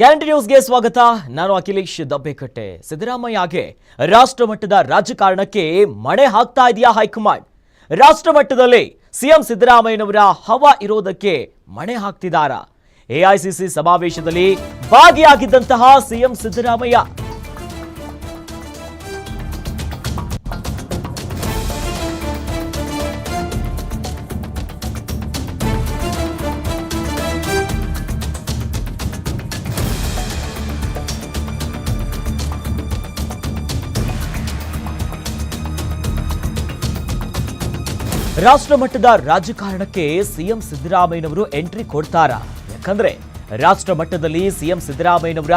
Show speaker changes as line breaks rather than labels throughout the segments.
Guarantee ನ್ಯೂಸ್ಗೆ ಸ್ವಾಗತ. ನಾನು ಅಖಿಲೇಶ್ ದಬ್ಬೆಕಟ್ಟೆ. ಸಿದ್ದರಾಮಯ್ಯಗೆ ರಾಷ್ಟ್ರ ಮಟ್ಟದ ರಾಜಕಾರಣಕ್ಕೆ ಮಣೆ ಹಾಕ್ತಾ ಇದೆಯಾ ಹೈಕಮಾಂಡ್? ರಾಷ್ಟ್ರ ಮಟ್ಟದಲ್ಲಿ ಸಿಎಂ ಸಿದ್ದರಾಮಯ್ಯನವರ ಹವಾ ಇರೋದಕ್ಕೆ ಮಣೆ ಹಾಕ್ತಿದ್ದಾರಾ? ಎಐಸಿಸಿ ಸಮಾವೇಶದಲ್ಲಿ ಭಾಗಿಯಾಗಿದ್ದಂತಹ ಸಿಎಂ ಸಿದ್ದರಾಮಯ್ಯ ರಾಷ್ಟ್ರ ಮಟ್ಟದ ರಾಜಕಾರಣಕ್ಕೆ ಸಿಎಂ ಸಿದ್ದರಾಮಯ್ಯನವರು ಎಂಟ್ರಿ ಕೊಡ್ತಾರಾ? ಯಾಕಂದ್ರೆ ರಾಷ್ಟ್ರ ಮಟ್ಟದಲ್ಲಿ ಸಿಎಂ ಸಿದ್ದರಾಮಯ್ಯನವರ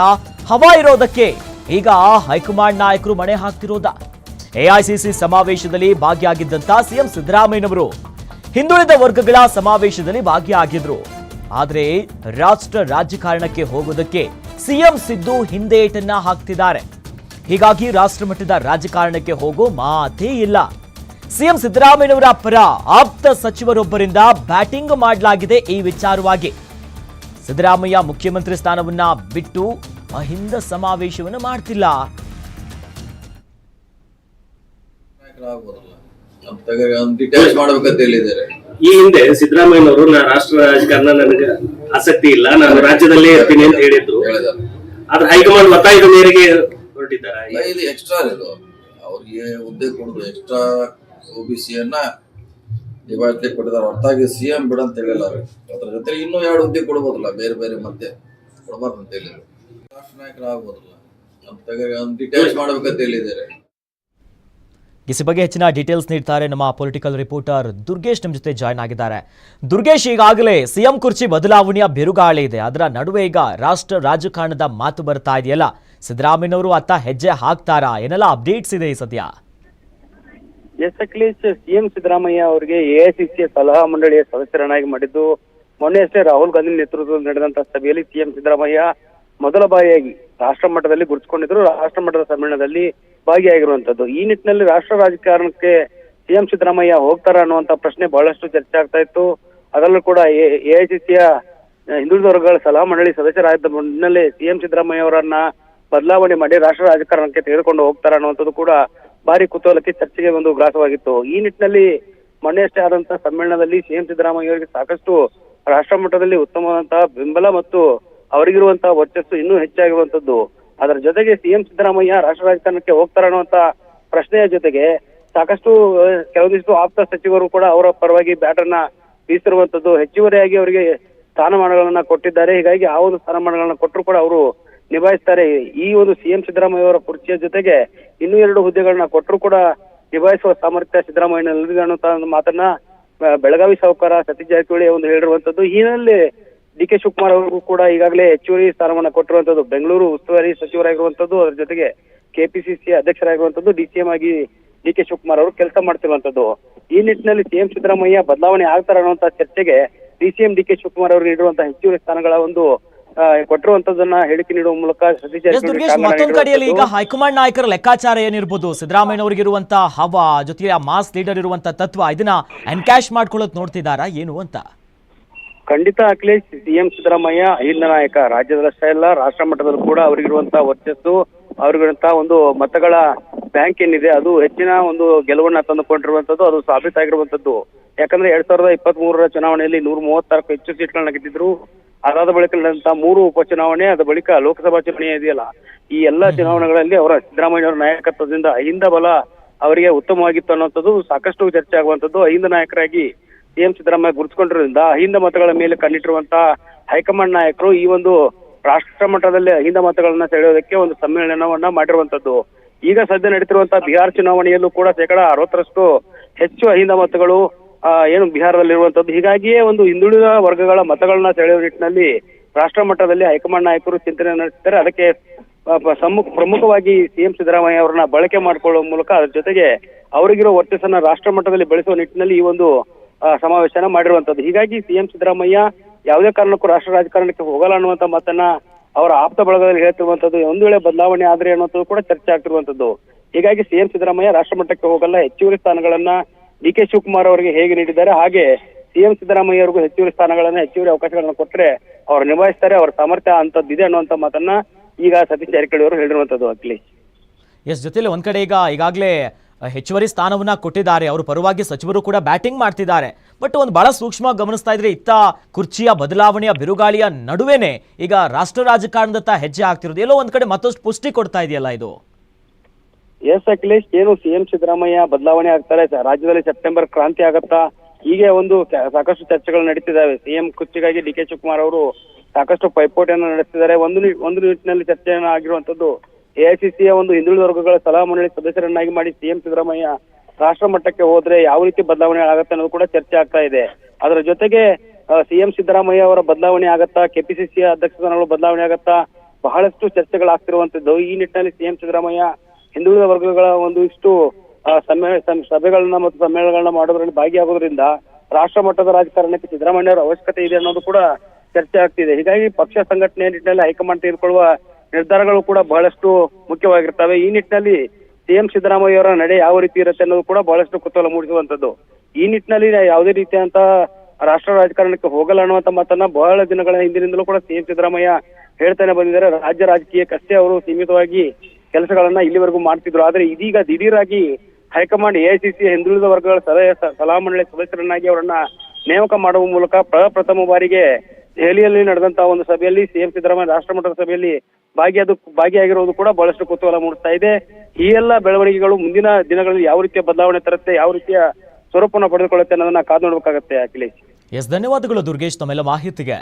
ಹವಾ ಇರೋದಕ್ಕೆ ಈಗ ಹೈಕಮಾಂಡ್ ನಾಯಕರು ಮಣೆ ಹಾಕ್ತಿರೋದ. ಎಐಸಿಸಿ ಸಮಾವೇಶದಲ್ಲಿ ಭಾಗಿಯಾಗಿದ್ದಂತ ಸಿಎಂ ಸಿದ್ದರಾಮಯ್ಯನವರು ಹಿಂದುಳಿದ ವರ್ಗಗಳ ಸಮಾವೇಶದಲ್ಲಿ ಭಾಗಿಯಾಗಿದ್ರು. ಆದ್ರೆ ರಾಷ್ಟ್ರ ರಾಜಕಾರಣಕ್ಕೆ ಹೋಗೋದಕ್ಕೆ ಸಿಎಂ ಸಿದ್ದು ಹಿಂದೇಟನ್ನ ಹಾಕ್ತಿದ್ದಾರೆ. ಹೀಗಾಗಿ ರಾಷ್ಟ್ರ ಮಟ್ಟದ ರಾಜಕಾರಣಕ್ಕೆ ಹೋಗೋ ಮಾತೇ ಇಲ್ಲ. ಸಿಎಂ ಸಿದ್ದರಾಮಯ್ಯನವರ ಪರ ಆಪ್ತ ಸಚಿವರೊಬ್ಬರಿಂದ ಬ್ಯಾಟಿಂಗ್ ಮಾಡಲಾಗಿದೆ ಈ ವಿಚಾರವಾಗಿ. ಸಿದ್ದರಾಮಯ್ಯ ಮುಖ್ಯಮಂತ್ರಿ ಸ್ಥಾನವನ್ನ ಬಿಟ್ಟು ಅಹಿಂದ ಸಮಾವೇಶವನ್ನು ಮಾಡ್ತಿಲ್ಲ.
ಈ ಹಿಂದೆ ಸಿದ್ದರಾಮಯ್ಯನವರು ನಾ ರಾಷ್ಟ್ರ ರಾಜಕಾರಣ ನನಗೆ ಆಸಕ್ತಿ ಇಲ್ಲ. ನಾನು ರಾಜ್ಯದಲ್ಲೇ ಇರ್ತೀನಿ ಅಂತ ಹೇಳಿದ್ರು. ಆದ್ರೆ ಹೈಕಮಾಂಡ್ ಒತ್ತಾಯದ ಮೇರೆಗೆ ಹೊರಟಿದ್ದಾರೆ.
ಇದು ಎಕ್ಸ್ಟ್ರಾ ಇದು. ಅವ್ರಿಗೆ ಹುದ್ದೆ ಕೊಡುದು ಎಕ್ಸ್ಟ್ರಾ ಒ ಬಿ ಸಿಯನ್ನ ನಿಭಾಯಿಸ್ಲಿಕ್ಕೆ ಕೊಟ್ಟಿದ್ದಾರೆ. ಹೊರತಾಗಿ ಸಿ ಎಂ ಬಿಡ ಅಂತ ಹೇಳಿಲ್ಲ ಅವ್ರು. ಅದ್ರ ಜೊತೆ ಇನ್ನೂ ಎರಡು ಹುದ್ದೆ ಕೊಡ್ಬೋದಲ್ಲ? ಬೇರೆ ಬೇರೆ ಮತ್ತೆ ಕೊಡ್ಬಾರ್ದು ಅಂತ ಹೇಳಿದ್ರು. ರಾಷ್ಟ್ರ ನಾಯಕರು ಆಗ್ಬೋದಲ್ಲ? ಅಂತ ಡಿಟೇಲ್ಸ್ ಮಾಡ್ಬೇಕಂತ ಹೇಳಿದ್ದಾರೆ.
ಇಸಿ ಬಗ್ಗೆ ಹೆಚ್ಚಿನ ಡೀಟೇಲ್ಸ್ ನೀಡ್ತಾರೆ ನಮ್ಮ ಪೊಲಿಟಿಕಲ್ ರಿಪೋರ್ಟರ್ ದುರ್ಗೇಶ್ ನಮ್ಮ ಜೊತೆ ಜಾಯ್ನ್ ಆಗಿದ್ದಾರೆ. ದುರ್ಗೇಶ್ ಈಗಾಗಲೇ ಸಿಎಂ ಕುರ್ಚಿ ಬದಲಾವಣೆಯ ಬಿರುಗಾಳಿ ಇದೆ. ಅದರ ನಡುವೆ ಈಗ ರಾಷ್ಟ್ರ ರಾಜಕಾರಣದ ಮಾತು ಬರ್ತಾ ಇದೆಯಲ್ಲ? ಸಿದ್ದರಾಮಯ್ಯನವರು ಅತ್ತ ಹೆಜ್ಜೆ ಹಾಕ್ತಾರಾ? ಏನೆಲ್ಲ ಅಪ್ಡೇಟ್ಸ್ ಇದೆ ಈ ಸದ್ಯ?
ಎಸ್ ಅಖಿಲೇಶ್ ಸಿಎಂ ಸಿದ್ದರಾಮಯ್ಯ ಅವರಿಗೆ ಎಐಸಿಸಿ ಸಲಹಾ ಮಂಡಳಿಯ ಸದಸ್ಯರನ್ನಾಗಿ ಮಾಡಿದ್ದು, ಮೊನ್ನೆ ಅಷ್ಟೇ ರಾಹುಲ್ ಗಾಂಧಿ ನೇತೃತ್ವದಲ್ಲಿ ನಡೆದಂತಹ ಸಭೆಯಲ್ಲಿ ಸಿಎಂ ಸಿದ್ದರಾಮಯ್ಯ ಮೊದಲ ಬಾರಿಯಾಗಿ ರಾಷ್ಟ್ರ ಮಟ್ಟದಲ್ಲಿ ಗುರುತಿಸಿಕೊಂಡಿದ್ರು ರಾಷ್ಟ್ರ ಮಟ್ಟದ ಸಮ್ಮೇಳನದಲ್ಲಿ ಭಾಗಿಯಾಗಿರುವಂತದ್ದು. ಈ ನಿಟ್ಟಿನಲ್ಲಿ ರಾಷ್ಟ್ರ ರಾಜಕಾರಣಕ್ಕೆ ಸಿಎಂ ಸಿದ್ದರಾಮಯ್ಯ ಹೋಗ್ತಾರ ಅನ್ನುವಂತ ಪ್ರಶ್ನೆ ಬಹಳಷ್ಟು ಚರ್ಚೆ ಆಗ್ತಾ ಇತ್ತು. ಅದರಲ್ಲೂ ಕೂಡ ಎಐಸಿಸಿಯ ಹಿಂದುಳಿದ ವರ್ಗಗಳ ಸಲಹಾ ಮಂಡಳಿ ಸದಸ್ಯರಾದ ಮುನ್ನೆಲೆ ಸಿಎಂ ಸಿದ್ದರಾಮಯ್ಯ ಅವರನ್ನ ಬದಲಾವಣೆ ಮಾಡಿ ರಾಷ್ಟ್ರ ರಾಜಕಾರಣಕ್ಕೆ ತೆಗೆದುಕೊಂಡು ಹೋಗ್ತಾರ ಅನ್ನುವಂಥದ್ದು ಕೂಡ ಭಾರಿ ಕುತೂಹಲಕ್ಕೆ ಚರ್ಚೆಗೆ ಒಂದು ಗ್ರಾಸವಾಗಿತ್ತು. ಈ ನಿಟ್ಟಿನಲ್ಲಿ ಮೊನ್ನೆಯಷ್ಟೇ ಆದಂತಹ ಸಮ್ಮೇಳನದಲ್ಲಿ ಸಿಎಂ ಸಿದ್ದರಾಮಯ್ಯ ಅವರಿಗೆ ಸಾಕಷ್ಟು ರಾಷ್ಟ್ರ ಮಟ್ಟದಲ್ಲಿ ಉತ್ತಮವಾದಂತಹ ಬೆಂಬಲ ಮತ್ತು ಅವರಿಗಿರುವಂತಹ ವರ್ಚಸ್ಸು ಇನ್ನೂ ಹೆಚ್ಚಾಗಿರುವಂತದ್ದು. ಅದರ ಜೊತೆಗೆ ಸಿಎಂ ಸಿದ್ದರಾಮಯ್ಯ ರಾಷ್ಟ್ರ ರಾಜಕಾರಣಕ್ಕೆ ಹೋಗ್ತಾರ ಅನ್ನುವಂತ ಪ್ರಶ್ನೆಯ ಜೊತೆಗೆ ಸಾಕಷ್ಟು ಕೆಲವೊಂದಿಷ್ಟು ಆಪ್ತ ಸಚಿವರು ಕೂಡ ಅವರ ಪರವಾಗಿ ಬ್ಯಾಟರ್ನ ಬೀಸಿರುವಂತದ್ದು ಹೆಚ್ಚುವರಿಯಾಗಿ ಅವರಿಗೆ ಸ್ಥಾನಮಾನಗಳನ್ನ ಕೊಟ್ಟಿದ್ದಾರೆ. ಹೀಗಾಗಿ ಆ ಒಂದು ಸ್ಥಾನಮಾನಗಳನ್ನ ಕೊಟ್ಟರು ಕೂಡ ಅವರು ನಿಭಾಯಿಸ್ತಾರೆ. ಈ ಒಂದು ಸಿಎಂ ಸಿದ್ದರಾಮಯ್ಯ ಅವರ ಕುರ್ಚಿಯ ಜೊತೆಗೆ ಇನ್ನೂ ಎರಡು ಹುದ್ದೆಗಳನ್ನ ಕೊಟ್ಟರು ಕೂಡ ನಿಭಾಯಿಸುವ ಸಾಮರ್ಥ್ಯ ಸಿದ್ದರಾಮಯ್ಯನಲ್ಲಿದೆ ಅನ್ನುವಂತ ಒಂದು ಮಾತನ್ನ ಬೆಳಗಾವಿ ಸಾಹುಕಾರ ಸತೀಶ್ ಜಾರಕಿಹೊಳಿ ಒಂದು ಹೇಳಿರುವಂತದ್ದು. ಈ ಡಿ ಕೆ ಶಿವಕುಮಾರ್ ಅವರಿಗೂ ಕೂಡ ಈಗಾಗಲೇ ಹೆಚ್ಚುವರಿ ಸ್ಥಾನವನ್ನ ಕೊಟ್ಟಿರುವಂತದ್ದು. ಬೆಂಗಳೂರು ಉಸ್ತುವಾರಿ ಸಚಿವರಾಗಿರುವಂತದ್ದು, ಅದರ ಜೊತೆಗೆ ಕೆಪಿಸಿಸಿ ಅಧ್ಯಕ್ಷರಾಗಿರುವಂತದ್ದು ಡಿಸಿಎಂ ಆಗಿ ಡಿ ಕೆ ಶಿವಕುಮಾರ್ ಅವರು ಕೆಲಸ ಮಾಡ್ತಿರುವಂತದ್ದು. ಈ ನಿಟ್ಟಿನಲ್ಲಿ ಸಿಎಂ ಸಿದ್ದರಾಮಯ್ಯ ಬದಲಾವಣೆ ಆಗ್ತಾರ ಅನ್ನುವಂತ ಚರ್ಚೆಗೆ ಡಿಸಿಎಂ ಡಿ ಕೆ ಶಿವಕುಮಾರ್ ಅವರು ನೀಡಿರುವಂತಹ ಹೆಚ್ಚುವರಿ ಸ್ಥಾನಗಳ ಒಂದು ಆ, ಕೊಟ್ಟಿರುವಂತದ್ದನ್ನ ಹೇಳಿಕೆ ನೀಡುವ ಮೂಲಕ ಸತೀಶ್
ದುರ್ಗೇಶ್ ಮತ್ತೊಂದು ಕಡೆಯಲ್ಲಿ ಈಗ. ಹೈಕಮಾಂಡ್ ನಾಯಕರ ಲೆಕ್ಕಾಚಾರ ಏನಿರ್ಬೋದು ಸಿದ್ದರಾಮಯ್ಯನವರಿಗಿರುವಂತ ಹವಾ ಜೊತೆಗೆ ಆ ಮಾಸ್ ಲೀಡರ್ ಇರುವಂತ ತತ್ವ ಇದನ್ನ ಎನ್ಕ್ಯಾಶ್ ಮಾಡ್ಕೊಳ್ಳೋದು ನೋಡ್ತಿದ್ದಾರಾ ಏನು ಅಂತ
ಖಂಡಿತ ಅಖಿಲೇಶ್ ಸಿಎಂ ಸಿದ್ದರಾಮಯ್ಯ ಅಹಿಂದ ನಾಯಕ ರಾಜ್ಯದಲ್ಲಷ್ಟೇ ಅಲ್ಲ ರಾಷ್ಟ್ರ ಮಟ್ಟದಲ್ಲೂ ಕೂಡ ಅವರಿಗಿರುವಂತಹ ವರ್ಚಸ್ಸು ಅವರಿಗಿರುವಂತಹ ಒಂದು ಮತಗಳ ಬ್ಯಾಂಕ್ ಏನಿದೆ, ಅದು ಹೆಚ್ಚಿನ ಒಂದು ಗೆಲುವನ್ನ ತಂದುಕೊಂಡಿರುವಂತದ್ದು ಅದು ಸಾಬೀತಾಗಿರುವಂತದ್ದು ಯಾಕಂದ್ರೆ ಎರಡ್ ಸಾವಿರದ ಇಪ್ಪತ್ತ್ ಮೂರರ ಚುನಾವಣೆಯಲ್ಲಿ ನೂರ ಮೂವತ್ತಾರಕ್ಕೂ ಹೆಚ್ಚು ಸೀಟ್ಗಳನ್ನ ಗೆದ್ದಿದ್ರು. ಅದಾದ ಬಳಿಕ ನಡೆದಂತಹ ಮೂರು ಉಪಚುನಾವಣೆ, ಅದ ಬಳಿಕ ಲೋಕಸಭಾ ಚುನಾವಣೆ ಇದೆಯಲ್ಲ, ಈ ಎಲ್ಲಾ ಚುನಾವಣೆಗಳಲ್ಲಿ ಅವರ ಸಿದ್ದರಾಮಯ್ಯ ಅವರ ನಾಯಕತ್ವದಿಂದ ಅಹಿಂದ ಬಲ ಅವರಿಗೆ ಉತ್ತಮವಾಗಿತ್ತು ಅನ್ನುವಂಥದ್ದು ಸಾಕಷ್ಟು ಚರ್ಚೆ ಆಗುವಂತದ್ದು ಅಹಿಂದ ನಾಯಕರಾಗಿ ಸಿಎಂ ಸಿದ್ದರಾಮಯ್ಯ ಗುರುತಿಸಿಕೊಂಡಿರೋದ್ರಿಂದ ಅಹಿಂದ ಮತಗಳ ಮೇಲೆ ಕಣ್ಣಿಟ್ಟಿರುವಂತಹ ಹೈಕಮಾಂಡ್ ನಾಯಕರು ಈ ಒಂದು ರಾಷ್ಟ್ರ ಮಟ್ಟದಲ್ಲಿ ಅಹಿಂದ ಮತಗಳನ್ನ ಸೆಳೆಯೋದಕ್ಕೆ ಒಂದು ಸಮ್ಮೇಳನವನ್ನ ಮಾಡಿರುವಂತದ್ದು. ಈಗ ಸದ್ಯ ನಡೀತಿರುವಂತಹ ಬಿಹಾರ್ ಚುನಾವಣೆಯಲ್ಲೂ ಕೂಡ ಶೇಕಡಾ ಅರವತ್ತರಷ್ಟು ಹೆಚ್ಚು ಅಹಿಂದ ಮತಗಳು ಏನು ಬಿಹಾರದಲ್ಲಿರುವಂತದ್ದು. ಹೀಗಾಗಿಯೇ ಒಂದು ಹಿಂದುಳಿದ ವರ್ಗಗಳ ಮತಗಳನ್ನ ಸೆಳೆಯುವ ನಿಟ್ಟಿನಲ್ಲಿ ರಾಷ್ಟ್ರ ಮಟ್ಟದಲ್ಲಿ ಹೈಕಮಾಂಡ್ ನಾಯಕರು ಚಿಂತನೆ ನಡೆಸಿದ್ದಾರೆ ಅದಕ್ಕೆ ಸಮ್ಮುಖ ಪ್ರಮುಖವಾಗಿ ಸಿಎಂ ಸಿದ್ದರಾಮಯ್ಯ ಅವರನ್ನ ಬಳಕೆ ಮಾಡಿಕೊಳ್ಳುವ ಮೂಲಕ ಅದ್ರ ಜೊತೆಗೆ ಅವರಿಗಿರೋ ವರ್ಚಸ್ಸನ್ನ ರಾಷ್ಟ್ರ ಮಟ್ಟದಲ್ಲಿ ಬೆಳೆಸುವ ನಿಟ್ಟಿನಲ್ಲಿ ಈ ಒಂದು ಸಮಾವೇಶನ ಮಾಡಿರುವಂತದ್ದು. ಹೀಗಾಗಿ ಸಿಎಂ ಸಿದ್ದರಾಮಯ್ಯ ಯಾವುದೇ ಕಾರಣಕ್ಕೂ ರಾಷ್ಟ್ರ ರಾಜಕಾರಣಕ್ಕೆ ಹೋಗಲ್ಲ ಅನ್ನುವಂತ ಮಾತನ್ನ ಅವರ ಆಪ್ತ ಬಳಗದಲ್ಲಿ ಹೇಳ್ತಿರುವಂತದ್ದು ಒಂದು ವೇಳೆ ಬದಲಾವಣೆ ಆದ್ರೆ ಅನ್ನೋದು ಕೂಡ ಚರ್ಚೆ ಆಗ್ತಿರುವಂತದ್ದು. ಹೀಗಾಗಿ ಸಿಎಂ ಸಿದ್ದರಾಮಯ್ಯ ರಾಷ್ಟ್ರ ಮಟ್ಟಕ್ಕೆ ಹೋಗಲ್ಲ, ಹೆಚ್ಚುವರಿ ಸ್ಥಾನಗಳನ್ನ ಡಿ ಕೆ ಶಿವಕುಮಾರ್ ಅವರಿಗೆ ಹೇಗೆ ನೀಡಿದ್ದಾರೆ ಹಾಗೆ ಸಿಎಂ ಸಿದ್ದರಾಮಯ್ಯ ಅವರಿಗೂ ಹೆಚ್ಚುವರಿ ಸ್ಥಾನಗಳನ್ನ, ಹೆಚ್ಚುವರಿ ಅವಕಾಶಗಳನ್ನ ಕೊಟ್ರೆ ಅವ್ರು ನಿಭಾಯಿಸ್ತಾರೆ, ಅವರ ಸಾಮರ್ಥ್ಯ ಅಂತದ್ದಿದೆ ಅನ್ನುವಂತ ಮಾತನ್ನ ಈಗ ಸತೀಶ್ ಜಾರಕಿಹೊಳಿ ಅವರು ಹೇಳಿರುವಂತದ್ದು ಅಖಿಲೇಶ್
ಎಸ್, ಜೊತೆಲಿ ಒಂದ್ ಕಡೆ ಈಗ ಈಗಾಗಲೇ ಹೆಚ್ಚುವರಿ ಸ್ಥಾನವನ್ನ ಕೊಟ್ಟಿದ್ದಾರೆ. ಅವರು ಪರವಾಗಿ ಸಚಿವರು ಕೂಡ ಬ್ಯಾಟಿಂಗ್ ಮಾಡ್ತಿದ್ದಾರೆ. ಬಟ್ ಒಂದು ಬಹಳ ಸೂಕ್ಷ್ಮ ಗಮನಿಸ್ತಾ ಇದ್ರೆ ಇತ್ತ ಕುರ್ಚಿಯ ಬದಲಾವಣೆಯ ಬಿರುಗಾಳಿಯ ನಡುವೆನೆ ಈಗ ರಾಷ್ಟ್ರ ರಾಜಕಾರಣದತ್ತ ಹೆಜ್ಜೆ ಆಗ್ತಿರೋದು ಎಲ್ಲೋ ಒಂದ್ ಕಡೆ ಮತ್ತಷ್ಟು ಪುಷ್ಟಿ ಕೊಡ್ತಾ ಇದೆಯಲ್ಲ ಇದು?
ಎಸ್ ಅಖಿಲೇಶ್, ಏನು ಸಿಎಂ ಸಿದ್ದರಾಮಯ್ಯ ಬದಲಾವಣೆ ಆಗ್ತಾರೆ? ರಾಜ್ಯದಲ್ಲಿ ಸೆಪ್ಟೆಂಬರ್ ಕ್ರಾಂತಿ ಆಗತ್ತಾ? ಹೀಗೆ ಒಂದು ಸಾಕಷ್ಟು ಚರ್ಚೆಗಳು ನಡೀತಿದ್ದಾವೆ. ಸಿಎಂ ಕುರ್ಚಿಗಾಗಿ ಡಿ ಕೆ ಶಿವಕುಮಾರ್ ಅವರು ಸಾಕಷ್ಟು ಪೈಪೋಟಿಯನ್ನು ನಡೆಸಿದ್ದಾರೆ ಒಂದು ಒಂದು ನಿಟ್ಟಿನಲ್ಲಿ ಚರ್ಚೆಯನ್ನು ಆಗಿರುವಂತದ್ದು ಎಐಸಿಸಿಯ ಒಂದು ಹಿಂದುಳಿದ ವರ್ಗಗಳ ಸಲಹಾ ಮಂಡಳಿ ಸದಸ್ಯರನ್ನಾಗಿ ಮಾಡಿ ಸಿಎಂ ಸಿದ್ದರಾಮಯ್ಯ ರಾಷ್ಟ್ರ ಮಟ್ಟಕ್ಕೆ ಹೋದ್ರೆ ಯಾವ ರೀತಿ ಬದಲಾವಣೆ ಆಗತ್ತೆ ಅನ್ನೋದು ಕೂಡ ಚರ್ಚೆ ಆಗ್ತಾ ಇದೆ. ಅದರ ಜೊತೆಗೆ ಸಿಎಂ ಸಿದ್ದರಾಮಯ್ಯ ಅವರ ಬದಲಾವಣೆ ಆಗತ್ತಾ, ಕೆಪಿಸಿಸಿ ಅಧ್ಯಕ್ಷ ಸ್ಥಾನಗಳು ಬದಲಾವಣೆ ಆಗತ್ತಾ, ಬಹಳಷ್ಟು ಚರ್ಚೆಗಳಾಗ್ತಿರುವಂತದ್ದು ಈ ನಿಟ್ಟಿನಲ್ಲಿ ಸಿಎಂ ಸಿದ್ದರಾಮಯ್ಯ ಹಿಂದುಳಿದ ವರ್ಗಗಳ ಒಂದು ಸಮ್ಮೇ ಸಭೆಗಳನ್ನ ಮತ್ತು ಸಮ್ಮೇಳನಗಳನ್ನ ಮಾಡೋದ್ರಲ್ಲಿ ಭಾಗಿಯಾಗೋದ್ರಿಂದ ರಾಷ್ಟ್ರ ಮಟ್ಟದ ರಾಜಕಾರಣಕ್ಕೆ ಸಿದ್ದರಾಮಯ್ಯ ಅವರ ಅವಶ್ಯಕತೆ ಇದೆ ಅನ್ನೋದು ಕೂಡ ಚರ್ಚೆ ಆಗ್ತಿದೆ. ಹೀಗಾಗಿ ಪಕ್ಷ ಸಂಘಟನೆ ನಿಟ್ಟಿನಲ್ಲಿ ಹೈಕಮಾಂಡ್ ತೆಗೆದುಕೊಳ್ಳುವ ನಿರ್ಧಾರಗಳು ಕೂಡ ಬಹಳಷ್ಟು ಮುಖ್ಯವಾಗಿರ್ತವೆ. ಈ ನಿಟ್ಟಿನಲ್ಲಿ ಸಿಎಂ ಸಿದ್ದರಾಮಯ್ಯ ಅವರ ನಡೆ ಯಾವ ರೀತಿ ಇರುತ್ತೆ ಅನ್ನೋದು ಕೂಡ ಬಹಳಷ್ಟು ಕುತೂಹಲ ಮೂಡಿಸುವಂತದ್ದು ಈ ನಿಟ್ಟಿನಲ್ಲಿ ಯಾವುದೇ ರೀತಿಯಂತ ರಾಷ್ಟ್ರ ರಾಜಕಾರಣಕ್ಕೆ ಹೋಗಲ್ಲ ಅನ್ನುವಂತ ಮಾತನ್ನ ಬಹಳ ದಿನಗಳ ಹಿಂದಿನಿಂದಲೂ ಕೂಡ ಸಿಎಂ ಸಿದ್ದರಾಮಯ್ಯ ಹೇಳ್ತಾನೆ ಬಂದಿದ್ದಾರೆ. ರಾಜ್ಯ ರಾಜಕೀಯಕ್ಕಷ್ಟೇ ಅವರು ಸೀಮಿತವಾಗಿ ಕೆಲಸಗಳನ್ನ ಇಲ್ಲಿವರೆಗೂ ಮಾಡ್ತಿದ್ರು. ಆದ್ರೆ ಇದೀಗ ದಿಢೀರಾಗಿ ಹೈಕಮಾಂಡ್ ಎಐಸಿಸಿ ಹಿಂದುಳಿದ ವರ್ಗಗಳ ಸಲಹೆ ಸಲಹಾ ಮಂಡಳಿ ಸದಸ್ಯರನ್ನಾಗಿ ಅವರನ್ನ ನೇಮಕ ಮಾಡುವ ಮೂಲಕ ಪ್ರಪ್ರಥಮ ಬಾರಿಗೆ ದೆಹಲಿಯಲ್ಲಿ ನಡೆದಂತಹ ಒಂದು ಸಭೆಯಲ್ಲಿ ಸಿಎಂ ಸಿದ್ದರಾಮಯ್ಯ ರಾಷ್ಟ್ರ ಮಟ್ಟದ ಸಭೆಯಲ್ಲಿ ಭಾಗಿಯಾದ ಭಾಗಿಯಾಗಿರುವುದು ಕೂಡ ಬಹಳಷ್ಟು ಕುತೂಹಲ ಮೂಡಿಸ್ತಾ ಇದೆ. ಈ ಎಲ್ಲ ಬೆಳವಣಿಗೆಗಳು ಮುಂದಿನ ದಿನಗಳಲ್ಲಿ ಯಾವ ರೀತಿಯ ಬದಲಾವಣೆ ತರುತ್ತೆ, ಯಾವ ರೀತಿಯ ಸ್ವರೂಪವನ್ನು ಪಡೆದುಕೊಳ್ಳುತ್ತೆ ಅನ್ನೋದನ್ನ ಕಾದು ನೋಡ್ಬೇಕಾಗತ್ತೆ ಅಖಿಲೇಶ್.
ಎಸ್, ಧನ್ಯವಾದಗಳು ದುರ್ಗೇಶ್ ತಮ್ಮೆಲ್ಲ ಮಾಹಿತಿಗೆ.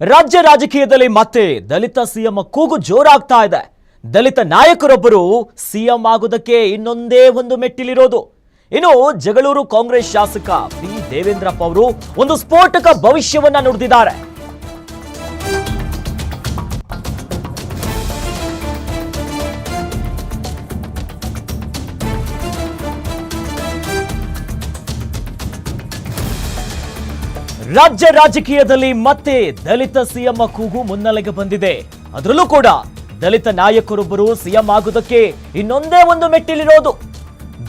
ರಾಜ್ಯ ರಾಜಕೀಯದಲ್ಲಿ ಮತ್ತೆ ದಲಿತ ಸಿಎಂ ಕೂಗು ಜೋರಾಗ್ತಾ ಇದೆ. ದಲಿತ ನಾಯಕರೊಬ್ಬರು ಸಿಎಂ ಆಗುವುದಕ್ಕೆ ಇನ್ನೊಂದೇ ಒಂದು ಮೆಟ್ಟಿಲಿರೋದು. ಇನ್ನು ಜಗಳೂರು ಕಾಂಗ್ರೆಸ್ ಶಾಸಕ ಬಿ ದೇವೇಂದ್ರಪ್ಪ ಅವರು ಒಂದು ಸ್ಫೋಟಕ ಭವಿಷ್ಯವನ್ನ ನುಡಿದಿದ್ದಾರೆ. ರಾಜ್ಯ ರಾಜಕೀಯದಲ್ಲಿ ಮತ್ತೆ ದಲಿತ ಸಿಎಂ ಕೂಗು ಮುನ್ನೆಲೆಗೆ ಬಂದಿದೆ. ಅದರಲ್ಲೂ ಕೂಡ ದಲಿತ ನಾಯಕರೊಬ್ಬರು ಸಿಎಂ ಆಗುವುದಕ್ಕೆ ಇನ್ನೊಂದೇ ಒಂದು ಮೆಟ್ಟಿಲಿರೋದು.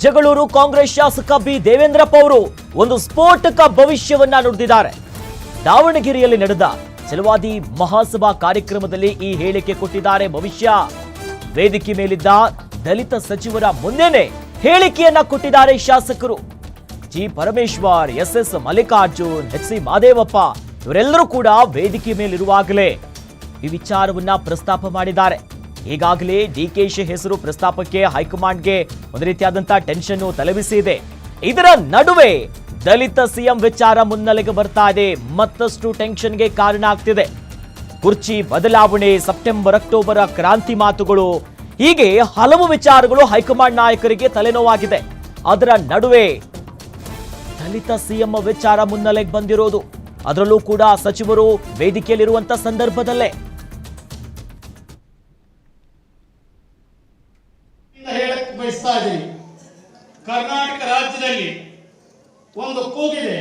ಜಗಳೂರು ಕಾಂಗ್ರೆಸ್ ಶಾಸಕ ಬಿ. ದೇವೇಂದ್ರಪ್ಪ ಅವರು ಒಂದು ಸ್ಫೋಟಕ ಭವಿಷ್ಯವನ್ನ ನುಡಿದಿದ್ದಾರೆ. ದಾವಣಗೆರೆಯಲ್ಲಿ ನಡೆದ ಛಲವಾದಿ ಮಹಾಸಭಾ ಕಾರ್ಯಕ್ರಮದಲ್ಲಿ ಈ ಹೇಳಿಕೆ ಕೊಟ್ಟಿದ್ದಾರೆ ಭವಿಷ್ಯ. ವೇದಿಕೆ ಮೇಲಿದ್ದ ದಲಿತ ಸಚಿವರ ಮುಂದೆನೆ ಹೇಳಿಕೆಯನ್ನ ಕೊಟ್ಟಿದ್ದಾರೆ ಶಾಸಕರು. G Parameshwar S S Mallikarjun, H C Madevappa, ಇವರೆಲ್ಲರೂ ಕೂಡ ವೇದಿಕೆ ಮೇಲಿರುವಾಗಲೇ ಈ ವಿಚಾರವನ್ನ ಪ್ರಸ್ತಾಪ ಮಾಡಿದ್ದಾರೆ. ಈಗಾಗಲೇ ಡಿಕೆಶಿ ಹೆಸರು ಪ್ರಸ್ತಾಪಕ್ಕೆ ಹೈಕಮಾಂಡ್ಗೆ ಒಂದು ರೀತಿಯಾದಂತಹ ಟೆನ್ಷನ್ ತಲೆಬಿಸಿದೆ ಇದರ ನಡುವೆ ದಲಿತ ಸಿಎಂ ವಿಚಾರ ಮುನ್ನೆಲೆಗೆ ಬರ್ತಾ ಇದೆ. ಮತ್ತಷ್ಟು ಟೆನ್ಷನ್ಗೆ ಕಾರಣ ಆಗ್ತಿದೆ. ಕುರ್ಚಿ ಬದಲಾವಣೆ, ಸೆಪ್ಟೆಂಬರ್, ಅಕ್ಟೋಬರ್ ಕ್ರಾಂತಿ ಮಾತುಗಳು, ಹೀಗೆ ಹಲವು ವಿಚಾರಗಳು ಹೈಕಮಾಂಡ್ ನಾಯಕರಿಗೆ ತಲೆನೋವಾಗಿದೆ. ಅದರ ನಡುವೆ ದಲಿತ ಸಿಎಂ ವಿಚಾರ ಮುನ್ನೆಲೆಗೆ ಬಂದಿರೋದು. ಅದರಲ್ಲೂ ಕೂಡ ಸಚಿವರು ವೇದಿಕೆಯಲ್ಲಿರುವಂತ ಸಂದರ್ಭದಲ್ಲೇ.
ಕರ್ನಾಟಕ ರಾಜ್ಯದಲ್ಲಿ ಒಂದು ಕೂಗಿದೆ.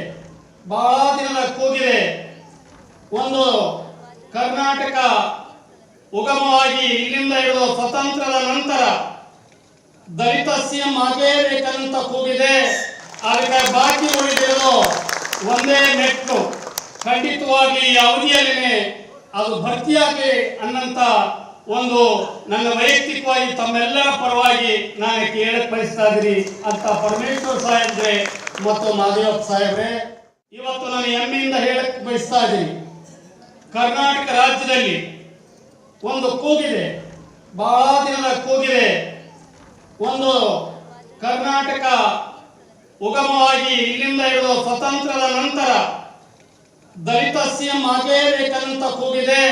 ಬಹಳ ದಿನದ ಕೂಗಿದೆ. ಒಂದು ಕರ್ನಾಟಕ ಉಗಮವಾಗಿ ಇಲ್ಲಿಂದ ಹಿಡಿದು ಸ್ವತಂತ್ರದ ನಂತರ ದಲಿತ ಸಿಎಂ ಆಗೇಬೇಕಂತ ಕೂಗಿದೆ. ಅದಕ್ಕೆ ಬಾಕಿ ಉಳಿದಿರೋದು ಒಂದೇ ನೆಟ್ಟು. ಖಂಡಿತವಾಗಿ ಈ ಅವಧಿಯಲ್ಲಿನೇ ಅದು ಭರ್ತಿಯಾಗಿ ಅನ್ನಂತ ಒಂದು ನನ್ನ ವೈಯಕ್ತಿಕವಾಗಿ ತಮ್ಮೆಲ್ಲರ ಪರವಾಗಿ ನಾನು ಕೇಳಕ್ ಬಯಸ್ತಾ ಇದ್ದೀನಿ ಅಂತ ಪರಮೇಶ್ವರ್ ಸಾಹೇಬ್ರೆ ಮತ್ತು ಮಾದೇವಪ್ಪ ಸಾಹೇಬ್ರೆ, ಇವತ್ತು ನಾನು ಹೆಮ್ಮೆಯಿಂದ ಹೇಳಕ್ ಬಯಸ್ತಾ ಇದ್ದೀನಿ. ಕರ್ನಾಟಕ ರಾಜ್ಯದಲ್ಲಿ ಒಂದು ಕೂಗಿದೆ, ಬಹಳ ದಿನದ ಕೂಗಿದೆ. ಒಂದು ಕರ್ನಾಟಕ ಉಗಮವಾಗಿ ಇಲ್ಲಿಂದ ಹಿಡಿದು ಸ್ವತಂತ್ರದ ನಂತರ ದಲಿತ ಸಿಎಂ ಆಗಲೇಬೇಕಂತ ಕೂಗಿದೆ.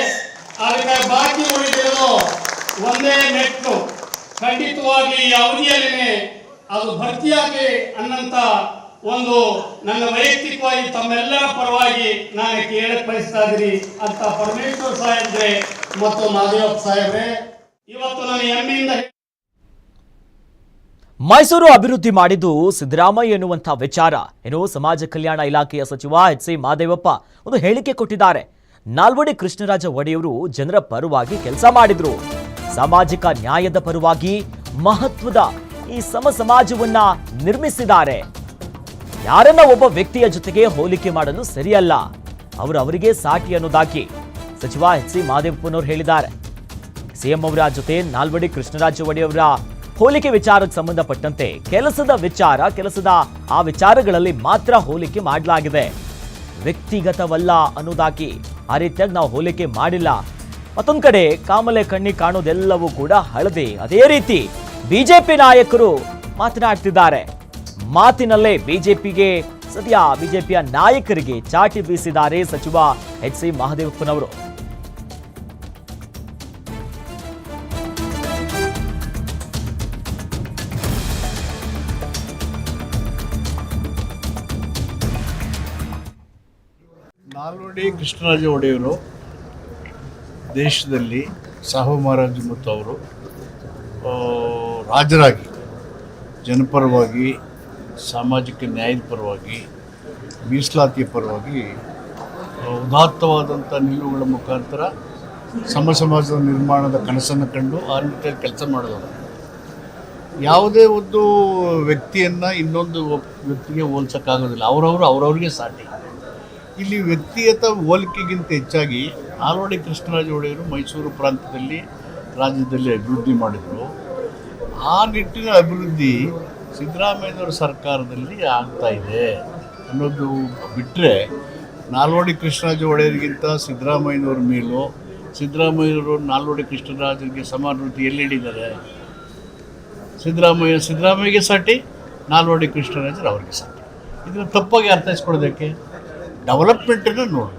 ಅದಕ್ಕೆ ಬಾಕಿ ಉಳಿದಿರೋ ಒಂದೇ ಮೆಟ್ಟು ಖಂಡಿತವಾಗಿ ಈ ಅವಧಿಯಲ್ಲಿನೇ ಅದು ಭರ್ತಿಯಾಗಿ ಅನ್ನಂತ ಒಂದು ನನ್ನ ವೈಯಕ್ತಿಕವಾಗಿ ತಮ್ಮೆಲ್ಲರ ಪರವಾಗಿ ನಾನು ಕೇಳಕ್ ಬಯಸ್ತಾ ಇದ್ರಿ ಅಂತ ಪರಮೇಶ್ವರ್ ಸಾಹೇಬ್ರೆ ಮತ್ತು ಮಾದೇವಪ್ಪ ಸಾಹೇಬ್ರೆ. ಇವತ್ತು ನಾನು ಹೆಮ್ಮೆಯಿಂದ
ಮೈಸೂರು ಅಭಿವೃದ್ಧಿ ಮಾಡಿದ್ದು ಸಿದ್ದರಾಮಯ್ಯ ಎನ್ನುವಂಥ ವಿಚಾರ. ಏನು, ಸಮಾಜ ಕಲ್ಯಾಣ ಇಲಾಖೆಯ ಸಚಿವ ಎಚ್ ಸಿ ಮಾದೇವಪ್ಪ ಒಂದು ಹೇಳಿಕೆ ಕೊಟ್ಟಿದ್ದಾರೆ. ನಾಲ್ವಡಿ ಕೃಷ್ಣರಾಜ ಒಡೆಯವರು ಜನರ ಪರವಾಗಿ ಕೆಲಸ ಮಾಡಿದ್ರು. ಸಾಮಾಜಿಕ ನ್ಯಾಯದ ಪರವಾಗಿ ಮಹತ್ವದ ಈ ಸಮ ಸಮಾಜವನ್ನ ನಿರ್ಮಿಸಿದ್ದಾರೆ. ಯಾರನ್ನ ಒಬ್ಬ ವ್ಯಕ್ತಿಯ ಜೊತೆಗೆ ಹೋಲಿಕೆ ಮಾಡಲು ಸರಿಯಲ್ಲ. ಅವರು ಅವರಿಗೆ ಸಾಟಿ ಅನ್ನೋದಾಗಿ ಸಚಿವ ಎಚ್ ಸಿ ಮಾದೇವಪ್ಪನವರು ಹೇಳಿದ್ದಾರೆ. ಸಿಎಂ ಅವರ ಜೊತೆ ನಾಲ್ವಡಿ ಕೃಷ್ಣರಾಜ ಒಡೆಯವರ ಹೋಲಿಕೆ ವಿಚಾರಕ್ಕೆ ಸಂಬಂಧಪಟ್ಟಂತೆ ಕೆಲಸದ ವಿಚಾರ, ಕೆಲಸದ ಆ ವಿಚಾರಗಳಲ್ಲಿ ಮಾತ್ರ ಹೋಲಿಕೆ ಮಾಡಲಾಗಿದೆ. ವ್ಯಕ್ತಿಗತವಲ್ಲ ಅನ್ನೋದಾಗಿ ಆ ರೀತಿಯಾಗಿ ನಾವು ಹೋಲಿಕೆ ಮಾಡಿಲ್ಲ. ಮತ್ತೊಂದು ಕಡೆ ಕಾಮಲೆ ಕಣ್ಣಿ ಕಾಣೋದೆಲ್ಲವೂ ಕೂಡ ಹಳದಿ. ಅದೇ ರೀತಿ ಬಿಜೆಪಿ ನಾಯಕರು ಮಾತನಾಡ್ತಿದ್ದಾರೆ. ಮಾತಿನಲ್ಲೇ ಬಿಜೆಪಿಗೆ ಸದ್ಯ ಬಿಜೆಪಿಯ ನಾಯಕರಿಗೆ ಚಾಟಿ ಬೀಸಿದ್ದಾರೆ ಸಚಿವ ಎಚ್ ಸಿ ಮಹದೇವಪ್ಪನವರು.
ನಾಲ್ವಡಿ ಕೃಷ್ಣರಾಜ ಒಡೆಯರು ದೇಶದಲ್ಲಿ ಸಾಹು ಮಹಾರಾಜ್ ಮತ್ತು ಅವರು ರಾಜರಾಗಿ, ಜನಪರವಾಗಿ, ಸಾಮಾಜಿಕ ನ್ಯಾಯದ ಪರವಾಗಿ, ಮೀಸಲಾತಿಯ ಪರವಾಗಿ ಉದಾತ್ತವಾದಂಥ ನಿಲುವುಗಳ ಮುಖಾಂತರ ಸಮ ಸಮಾಜದ ನಿರ್ಮಾಣದ ಕನಸನ್ನು ಕಂಡು ಆ ನಿಟ್ಟಿನಲ್ಲಿ ಕೆಲಸ ಮಾಡಿದವರು. ಯಾವುದೇ ಒಂದು ವ್ಯಕ್ತಿಯನ್ನು ಇನ್ನೊಂದು ವ್ಯಕ್ತಿಗೆ ಹೋಲ್ಸೋಕ್ಕಾಗೋದಿಲ್ಲ. ಅವರವರು ಅವರವ್ರಿಗೆ ಸಾಟಿ. ಇಲ್ಲಿ ವ್ಯಕ್ತಿಗತ ಹೋಲಿಕೆಗಿಂತ ಹೆಚ್ಚಾಗಿ ನಾಲ್ವಡಿ ಕೃಷ್ಣರಾಜ ಒಡೆಯರು ಮೈಸೂರು ಪ್ರಾಂತ್ಯದಲ್ಲಿ ರಾಜ್ಯದಲ್ಲಿ ಅಭಿವೃದ್ಧಿ ಮಾಡಿದರು. ಆ ನಿಟ್ಟಿನ ಅಭಿವೃದ್ಧಿ ಸಿದ್ದರಾಮಯ್ಯನವರ ಸರ್ಕಾರದಲ್ಲಿ ಆಗ್ತಾ ಇದೆ ಅನ್ನೋದು ಬಿಟ್ಟರೆ ನಾಲ್ವಡಿ ಕೃಷ್ಣರಾಜ ಒಡೆಯರಿಗಿಂತ ಸಿದ್ದರಾಮಯ್ಯನವ್ರ ಮೇಲೂ, ಸಿದ್ದರಾಮಯ್ಯನವರು ನಾಲ್ವಡಿ ಕೃಷ್ಣರಾಜರಿಗೆ ಸಮಾನತೆ ಎಲ್ಲಿ ಹಿಡಿದ್ದಾರೆ ಸಿದ್ದರಾಮಯ್ಯ, ಸಿದ್ದರಾಮಯ್ಯಗೆ ಸಾಟಿ, ನಾಲ್ವಡಿ ಕೃಷ್ಣರಾಜರು ಅವರಿಗೆ ಸಾಟಿ. ಇದನ್ನು ತಪ್ಪಾಗಿ ಅರ್ಥೈಸ್ಕೊಳ್ಳೋದಕ್ಕೆ ಡೆವಲಪ್ಮೆಂಟನ್ನು ನೋಡಿ.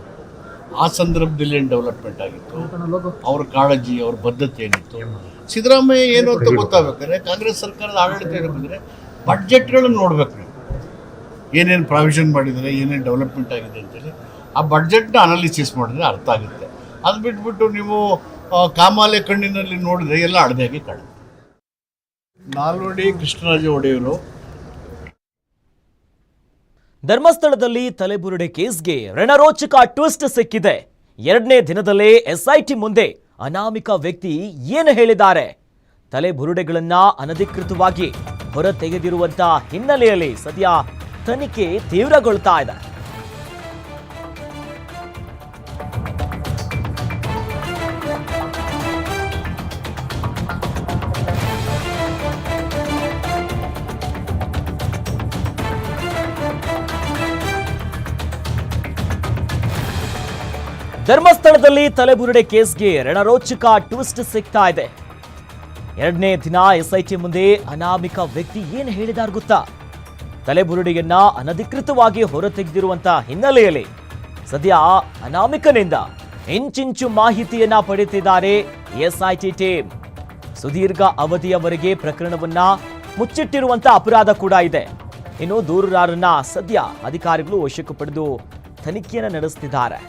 ಆ ಸಂದರ್ಭದಲ್ಲಿ ಏನು ಡೆವಲಪ್ಮೆಂಟ್ ಆಗಿತ್ತು? ಅವ್ರ ಕಾಳಜಿ, ಅವ್ರ ಬದ್ಧತೆ ಏನಿತ್ತು? ಸಿದ್ದರಾಮಯ್ಯ ಏನು ಅಂತ ಗೊತ್ತಾಗಬೇಕಂದ್ರೆ ಕಾಂಗ್ರೆಸ್ ಸರ್ಕಾರದ ಆಡಳಿತ ಏನಂದ್ರೆ ಬಡ್ಜೆಟ್ಗಳನ್ನು ನೋಡ್ಬೇಕು ನೀವು. ಏನೇನು ಪ್ರಾವಿಷನ್ ಮಾಡಿದರೆ ಏನೇನು ಡೆವಲಪ್ಮೆಂಟ್ ಆಗಿದೆ ಅಂತೇಳಿ. ಆ ಬಡ್ಜೆಟ್ನ ಅನಾಲಿಸಿಸ್ ಮಾಡಿದ್ರೆ ಅರ್ಥ ಆಗುತ್ತೆ. ಅದು ಬಿಟ್ಬಿಟ್ಟು ನೀವು ಕಾಮಾಲೆ ಕಣ್ಣಿನಲ್ಲಿ ನೋಡಿದ್ರೆ ಎಲ್ಲ ಅಳದಾಗಿ ಕಾಣುತ್ತೆ. ನಾಲ್ವಡಿ ಕೃಷ್ಣರಾಜ ಒಡೆಯರು
ಧರ್ಮಸ್ಥಳದಲ್ಲಿ ತಲೆಬುರುಡೆ ಕೇಸ್ಗೆ ರಣರೋಚಕ ಟ್ವಿಸ್ಟ್ ಸಿಕ್ಕಿದೆ. ಎರಡನೇ ದಿನದಲ್ಲೇ ಎಸ್ಐಟಿ ಮುಂದೆ ಅನಾಮಿಕ ವ್ಯಕ್ತಿ ಏನು ಹೇಳಿದ್ದಾರೆ? ತಲೆಬುರುಡೆಗಳನ್ನ ಅನಧಿಕೃತವಾಗಿ ಹೊರತೆಗೆದಿರುವಂತಹ ಹಿನ್ನೆಲೆಯಲ್ಲಿ ಸದ್ಯ ತನಿಖೆ ತೀವ್ರಗೊಳ್ತಾ ಇದೆ. ಧರ್ಮಸ್ಥಳದಲ್ಲಿ ತಲೆಬುರುಡೆ ಕೇಸ್ಗೆ ರಣರೋಚಕ ಟ್ವಿಸ್ಟ್ ಸಿಗ್ತಾ ಇದೆ. ಎರಡನೇ ದಿನ ಎಸ್ಐಟಿ ಮುಂದೆ ಅನಾಮಿಕ ವ್ಯಕ್ತಿ ಏನು ಹೇಳಿದಾರ್ ಗೊತ್ತಾ? ತಲೆಬುರುಡೆಯನ್ನ ಅನಧಿಕೃತವಾಗಿ ಹೊರತೆಗೆದಿರುವಂತ ಹಿನ್ನೆಲೆಯಲ್ಲಿ ಸದ್ಯ ಅನಾಮಿಕನಿಂದ ಇಂಚಿಂಚು ಮಾಹಿತಿಯನ್ನ ಪಡೆಯುತ್ತಿದ್ದಾರೆ ಎಸ್ಐಟಿ ಟೀಮ್. ಸುದೀರ್ಘ ಅವಧಿಯವರೆಗೆ ಪ್ರಕರಣವನ್ನ ಮುಚ್ಚಿಟ್ಟಿರುವಂತ ಅಪರಾಧ ಕೂಡ ಇದೆ. ಇನ್ನು ದೂರುದಾರರನ್ನ ಸದ್ಯ ಅಧಿಕಾರಿಗಳು ವಶಕ್ಕೆ ಪಡೆದು ತನಿಖೆಯನ್ನು ನಡೆಸುತ್ತಿದ್ದಾರೆ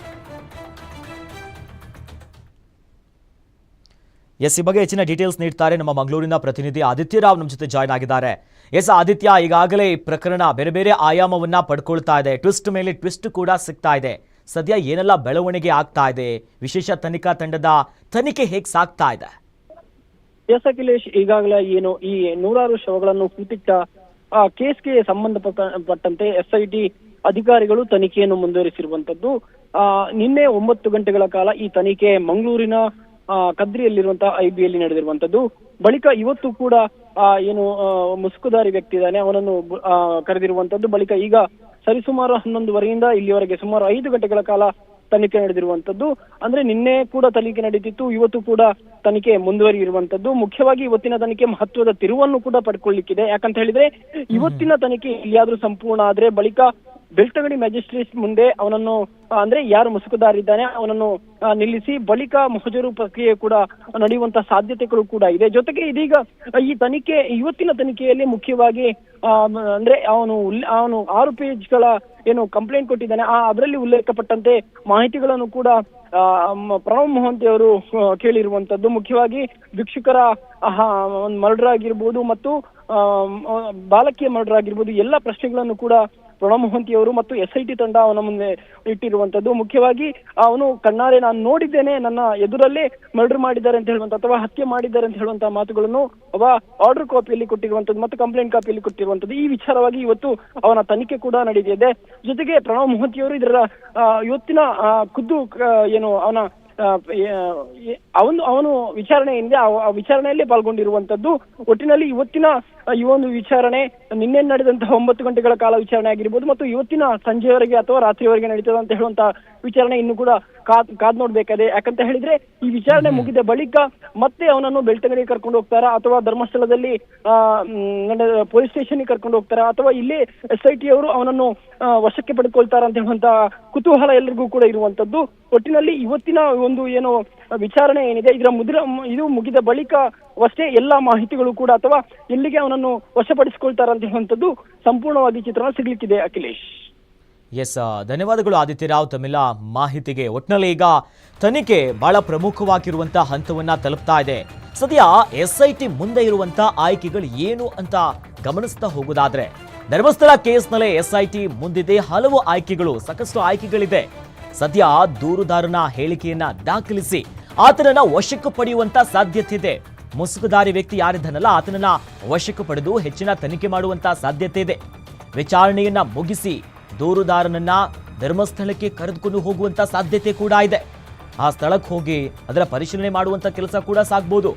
ಎಸ್ ಈ ಬಗ್ಗೆ ಹೆಚ್ಚಿನ ಡೀಟೇಲ್ಸ್ ನೀಡ್ತಾರೆ ನಮ್ಮ ಮಂಗಳೂರಿನ ಪ್ರತಿನಿಧಿ ಆದಿತ್ಯ ರಾವ್ ನಮ್ಮ ಜೊತೆ ಜಾಯ್ನ್ ಆಗಿದ್ದಾರೆ. ಎಸ್ ಆದಿತ್ಯ, ಈಗಾಗಲೇ ಈ ಪ್ರಕರಣ ಬೇರೆ ಬೇರೆ ಆಯಾಮವನ್ನ ಪಡ್ಕೊಳ್ತಾ ಇದೆ. ಟ್ವಿಸ್ಟ್ ಮೇಲೆ ಟ್ವಿಸ್ಟ್ ಕೂಡ ಸಿಗ್ತಾ ಇದೆ. ಸದ್ಯ ಏನೆಲ್ಲ ಬೆಳವಣಿಗೆ ಆಗ್ತಾ ಇದೆ? ವಿಶೇಷ ತನಿಖಾ ತಂಡದ ತನಿಖೆ ಹೇಗೆ ಸಾಗ್ತಾ ಇದೆ?
ಎಸ್ ಅಖಿಲೇಶ್, ಈಗಾಗಲೇ ಏನು ಈ ನೂರಾರು ಶವಗಳನ್ನು ಕೂತಿಟ್ಟ ಕೇಸ್ಗೆ ಸಂಬಂಧಪಟ್ಟಂತೆ ಎಸ್ಐಟಿ ಅಧಿಕಾರಿಗಳು ತನಿಖೆಯನ್ನು ಮುಂದುವರಿಸಿರುವಂತದ್ದು ನಿನ್ನೆ ಒಂಬತ್ತು ಗಂಟೆಗಳ ಕಾಲ ಈ ತನಿಖೆ ಮಂಗಳೂರಿನ ಕದ್ರಿಯಲ್ಲಿರುವಂತಹ ಐ ಬಿ ನಡೆದಿರುವಂತದ್ದು ಬಳಿಕ ಇವತ್ತು ಕೂಡ ಆ ಏನು ಮುಸುಕುದಾರಿ ವ್ಯಕ್ತಿ ಇದ್ದಾನೆ. ಅವನನ್ನು ಕರೆದಿರುವಂತದ್ದು ಬಳಿಕ ಈಗ ಸರಿಸುಮಾರು ಹನ್ನೊಂದುವರೆಯಿಂದ ಇಲ್ಲಿವರೆಗೆ ಸುಮಾರು ಐದು ಗಂಟೆಗಳ ಕಾಲ ತನಿಖೆ ನಡೆದಿರುವಂತದ್ದು ಅಂದ್ರೆ ನಿನ್ನೆ ಕೂಡ ತನಿಖೆ ನಡೀತಿತ್ತು. ಇವತ್ತು ಕೂಡ ತನಿಖೆ ಮುಂದುವರಿಯಿರುವಂತದ್ದು ಮುಖ್ಯವಾಗಿ ಇವತ್ತಿನ ತನಿಖೆ ಮಹತ್ವದ ತಿರುವನ್ನು ಕೂಡ ಪಡ್ಕೊಳ್ಳಿಕ್ಕಿದೆ. ಯಾಕಂತ ಹೇಳಿದ್ರೆ ಇವತ್ತಿನ ತನಿಖೆ ಎಲ್ಲಿಯಾದ್ರೂ ಸಂಪೂರ್ಣ ಆದ್ರೆ ಬಳಿಕ ಬೆಳ್ತಗಡಿ ಮ್ಯಾಜಿಸ್ಟ್ರೇಟ್ ಮುಂದೆ ಅವನನ್ನು ಅಂದ್ರೆ ಯಾರು ಮುಸುಕುದಾರಿದ್ದಾನೆ ಅವನನ್ನು ನಿಲ್ಲಿಸಿ ಬಳಿಕ ಮಹಜರು ಪ್ರಕ್ರಿಯೆ ಕೂಡ ನಡೆಯುವಂತ ಸಾಧ್ಯತೆಗಳು ಕೂಡ ಇದೆ. ಜೊತೆಗೆ ಇದೀಗ ಈ ತನಿಖೆ, ಇವತ್ತಿನ ತನಿಖೆಯಲ್ಲಿ ಮುಖ್ಯವಾಗಿ ಅಂದ್ರೆ ಅವನು ಅವನು ಆರು ಪೇಜ್ಗಳ ಏನು ಕಂಪ್ಲೇಂಟ್ ಕೊಟ್ಟಿದ್ದಾನೆ, ಆ, ಅದರಲ್ಲಿ ಉಲ್ಲೇಖಪಟ್ಟಂತೆ ಮಾಹಿತಿಗಳನ್ನು ಕೂಡ ಪ್ರಣವ್ ಮೊಹಂತಿ ಅವರು ಕೇಳಿರುವಂತದ್ದು. ಮುಖ್ಯವಾಗಿ ಭಿಕ್ಷುಕರ ಮರ್ಡರ್ ಆಗಿರ್ಬೋದು ಮತ್ತು ಬಾಲಕಿಯ ಮರ್ಡರ್ ಆಗಿರ್ಬೋದು, ಎಲ್ಲ ಪ್ರಶ್ನೆಗಳನ್ನು ಕೂಡ ಪ್ರಣವ್ ಮೊಹಂತಿ ಅವರು ಮತ್ತು ಎಸ್ ಐ ಟಿ ತಂಡ ಅವನ ಮುಂದೆ ಇಟ್ಟಿರುವಂತದ್ದು ಮುಖ್ಯವಾಗಿ ಅವನು ಕಣ್ಣಾರೆ ನಾನು ನೋಡಿದ್ದೇನೆ, ನನ್ನ ಎದುರಲ್ಲೇ ಮರ್ಡರ್ ಮಾಡಿದ್ದಾರೆ ಅಂತ ಹೇಳುವಂತ ಅಥವಾ ಹತ್ಯೆ ಮಾಡಿದ್ದಾರೆ ಅಂತ ಹೇಳುವಂತಹ ಮಾತುಗಳನ್ನು ಒಬ್ಬ ಆರ್ಡರ್ ಕಾಪಿಯಲ್ಲಿ ಕೊಟ್ಟಿರುವಂತದ್ದು ಮತ್ತು ಕಂಪ್ಲೇಂಟ್ ಕಾಪಿಯಲ್ಲಿ ಕೊಟ್ಟಿರುವಂತದ್ದು ಈ ವಿಚಾರವಾಗಿ ಇವತ್ತು ಅವನ ತನಿಖೆ ಕೂಡ ನಡೆದಿದೆ. ಜೊತೆಗೆ ಪ್ರಣವ್ ಮೊಹಂತಿ ಅವರು ಇದರ ಇವತ್ತಿನ ಖುದ್ದು ಏನು, ಅವನ ಅವನು ಅವನು ವಿಚಾರಣೆ ಹಿಂದೆ ಆ ವಿಚಾರಣೆಯಲ್ಲೇ ಪಾಲ್ಗೊಂಡಿರುವಂತದ್ದು ಒಟ್ಟಿನಲ್ಲಿ ಇವತ್ತಿನ ಈ ಒಂದು ವಿಚಾರಣೆ ನಿನ್ನೆ ನಡೆದಂತಹ ಒಂಬತ್ತು ಗಂಟೆಗಳ ಕಾಲ ವಿಚಾರಣೆ ಆಗಿರ್ಬೋದು ಮತ್ತು ಇವತ್ತಿನ ಸಂಜೆವರೆಗೆ ಅಥವಾ ರಾತ್ರಿವರೆಗೆ ನಡೀತದೆ ಅಂತ ಹೇಳುವಂತ ವಿಚಾರಣೆ ಇನ್ನು ಕೂಡ ಕಾದ್ ಕಾದ್ ನೋಡ್ಬೇಕಾದೆ. ಯಾಕಂತ ಹೇಳಿದ್ರೆ, ಈ ವಿಚಾರಣೆ ಮುಗಿದ ಬಳಿಕ ಮತ್ತೆ ಅವನನ್ನು ಬೆಳ್ತಂಗಡಿಗೆ ಕರ್ಕೊಂಡು ಹೋಗ್ತಾರಾ? ಅಥವಾ ಧರ್ಮಸ್ಥಳದಲ್ಲಿ ಪೊಲೀಸ್ ಸ್ಟೇಷನ್ಗೆ ಕರ್ಕೊಂಡು ಹೋಗ್ತಾರಾ? ಅಥವಾ ಇಲ್ಲಿ ಎಸ್ ಐ ಅವರು ಅವನನ್ನು ವಶಕ್ಕೆ ಪಡೆದುಕೊಳ್ತಾರ ಅಂತ ಹೇಳುವಂತ ಕುತೂಹಲ ಎಲ್ಲರಿಗೂ ಕೂಡ ಇರುವಂತದ್ದು ಒಟ್ಟಿನಲ್ಲಿ ಇವತ್ತಿನ ಒಂದು ಏನು ವಿಚಾರಣೆ ಏನಿದೆ, ಇದರ ಮುದ್ರ ಇದು ಮುಗಿದ ಬಳಿಕ ಅಷ್ಟೇ ಎಲ್ಲಾ ಮಾಹಿತಿಗಳು ಕೂಡ ಅಥವಾ ಎಲ್ಲಿಗೆ ಅವನನ್ನು ವಶಪಡಿಸಿಕೊಳ್ತಾರಂತದ್ದು ಸಂಪೂರ್ಣವಾಗಿ ಚಿತ್ರಣ ಸಿಗ್ಲಿಕ್ಕಿದೆ, ಅಖಿಲೇಶ್.
ಎಸ್ ಧನ್ಯವಾದಗಳು ಆದಿತ್ಯ ರಾವ್. ತಮ್ಮೆಲ್ಲ ಮಾಹಿತಿಗೆ ಒಟ್ನಲ್ಲಿ ಈಗ ತನಿಖೆ ಬಹಳ ಪ್ರಮುಖವಾಗಿರುವಂತಹ ಹಂತವನ್ನ ತಲುಪ್ತಾ ಇದೆ. ಸದ್ಯ ಎಸ್ ಐ ಟಿ ಮುಂದೆ ಇರುವಂತ ಆಯ್ಕೆಗಳು ಏನು ಅಂತ ಗಮನಿಸ್ತಾ ಹೋಗೋದಾದ್ರೆ, ಧರ್ಮಸ್ಥಳ ಕೇಸ್ನಲ್ಲೇ ಎಸ್ ಐ ಟಿ ಮುಂದಿದೆ. ಹಲವು ಆಯ್ಕೆಗಳು, ಸಾಕಷ್ಟು ಆಯ್ಕೆಗಳಿದೆ. ಸದ್ಯ ದೂರುದಾರನ ಹೇಳಿಕೆಯನ್ನ ದಾಖಲಿಸಿ ಆತನನ್ನ ವಶಕ್ಕೆ ಪಡೆಯುವಂತ ಸಾಧ್ಯತೆ ಇದೆ ಮುಸುಕುದಾರಿ ವ್ಯಕ್ತಿ ಯಾರಿದ್ದಾನಲ್ಲ, ಆತನನ್ನ ವಶಕ್ಕೆ ಪಡೆದು ಹೆಚ್ಚಿನ ತನಿಖೆ ಮಾಡುವಂತ ಸಾಧ್ಯತೆ ಇದೆ ವಿಚಾರಣೆಯನ್ನ ಮುಗಿಸಿ ದೂರುದಾರನನ್ನ ಧರ್ಮಸ್ಥಳಕ್ಕೆ ಕರೆದುಕೊಂಡು ಹೋಗುವಂತ ಸಾಧ್ಯತೆ ಕೂಡ ಇದೆ. ಆ ಸ್ಥಳಕ್ಕೆ ಹೋಗಿ ಅದರ ಪರಿಶೀಲನೆ ಮಾಡುವಂತ ಕೆಲಸ ಕೂಡ ಸಾಗ್ಬೋದು.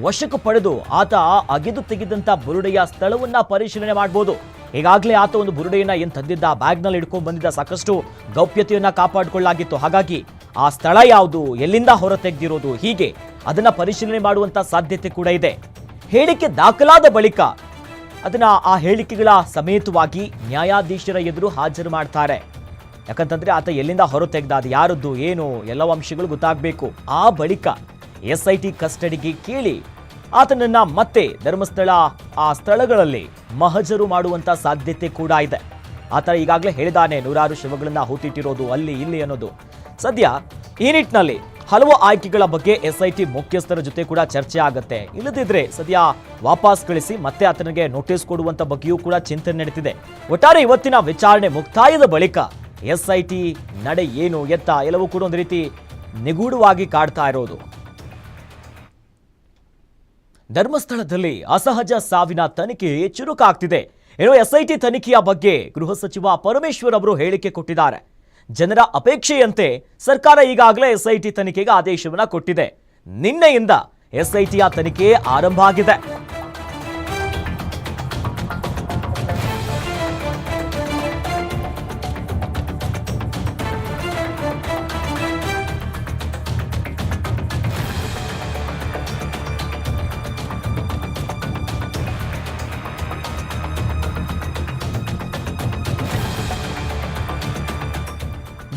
ವಶಕ್ಕೆ ಪಡೆದು ಆತ ಅಗೆದು ತೆಗೆದಂತ ಬುರುಡೆಯ ಸ್ಥಳವನ್ನ ಪರಿಶೀಲನೆ ಮಾಡಬಹುದು ಈಗಾಗಲೇ ಆತ ಒಂದು ಬುರುಡೆಯನ್ನ ಏನ್ ತಂದಿದ್ದ, ಬ್ಯಾಗ್ನಲ್ಲಿ ಇಟ್ಕೊಂಡು ಬಂದಿದ್ದ ಸಾಕಷ್ಟು ಗೌಪ್ಯತೆಯನ್ನ ಕಾಪಾಡಿಕೊಳ್ಳಲಾಗಿತ್ತು. ಹಾಗಾಗಿ ಆ ಸ್ಥಳ ಯಾವುದು, ಎಲ್ಲಿಂದ ಹೊರ ತೆಗೆದಿರೋದು ಹೀಗೆ ಅದನ್ನ ಪರಿಶೀಲನೆ ಮಾಡುವಂತ ಸಾಧ್ಯತೆ ಕೂಡ ಇದೆ. ಹೇಳಿಕೆ ದಾಖಲಾದ ಬಳಿಕ ಅದನ್ನ ಆ ಹೇಳಿಕೆಗಳ ಸಮೇತವಾಗಿ ನ್ಯಾಯಾಧೀಶರ ಎದುರು ಹಾಜರು ಮಾಡ್ತಾರೆ. ಯಾಕಂತಂದ್ರೆ ಆತ ಎಲ್ಲಿಂದ ಹೊರ ತೆಗೆದ ಅದು ಯಾರದ್ದು, ಏನು, ಎಲ್ಲ ಅಂಶಗಳು ಗೊತ್ತಾಗಬೇಕು. ಆ ಬಳಿಕ ಎಸ್ ಐ ಟಿ ಕಸ್ಟಡಿಗೆ ಕೇಳಿ ಆತನನ್ನ ಮತ್ತೆ ಧರ್ಮಸ್ಥಳ, ಆ ಸ್ಥಳಗಳಲ್ಲಿ ಮಹಜರು ಮಾಡುವಂತ ಸಾಧ್ಯತೆ ಕೂಡ ಇದೆ. ಆತ ಈಗಾಗಲೇ ಹೇಳಿದಾನೆ ನೂರಾರು ಶವಗಳನ್ನ ಹೂತಿಟ್ಟಿರೋದು ಅಲ್ಲಿ, ಇಲ್ಲಿ ಅನ್ನೋದು. ಸದ್ಯ ಈ ನಿಟ್ಟಿನಲ್ಲಿ ಹಲವು ಆಯ್ಕೆಗಳ ಬಗ್ಗೆ ಎಸ್ಐಟಿ ಮುಖ್ಯಸ್ಥರ ಜೊತೆ ಕೂಡ ಚರ್ಚೆ ಆಗುತ್ತೆ. ಇಲ್ಲದಿದ್ರೆ ಸದ್ಯ ವಾಪಸ್ ಕಳಿಸಿ ಮತ್ತೆ ಆತನಿಗೆ ನೋಟಿಸ್ ಕೊಡುವಂತ ಬಗ್ಗೆಯೂ ಕೂಡ ಚಿಂತನೆ ನಡೀತಿದೆ. ಒಟ್ಟಾರೆ ಇವತ್ತಿನ ವಿಚಾರಣೆ ಮುಕ್ತಾಯದ ಬಳಿಕ ಎಸ್ಐಟಿ ನಡೆ ಏನು ಎತ್ತ, ಎಲ್ಲವೂ ಕೂಡ ಒಂದು ರೀತಿ ನಿಗೂಢವಾಗಿ ಕಾಡ್ತಾ ಇರೋದು. ಧರ್ಮಸ್ಥಳದಲ್ಲಿ ಅಸಹಜ ಸಾವಿನ ತನಿಖೆ ಚುರುಕಾಗ್ತಿದೆ. ಏನೋ ಎಸ್ಐಟಿ ತನಿಖೆಯ ಬಗ್ಗೆ ಗೃಹ ಸಚಿವ ಪರಮೇಶ್ವರ್ ಅವರು ಹೇಳಿಕೆ ಕೊಟ್ಟಿದ್ದಾರೆ. ಜನರ ಅಪೇಕ್ಷೆಯಂತೆ ಸರ್ಕಾರ ಈಗಾಗಲೇ ಎಸ್ಐಟಿ ತನಿಖೆಗೆ ಆದೇಶವನ್ನ ಕೊಟ್ಟಿದೆ. ನಿನ್ನೆಯಿಂದ ಎಸ್ಐಟಿಯ ತನಿಖೆ ಆರಂಭ ಆಗಿದೆ.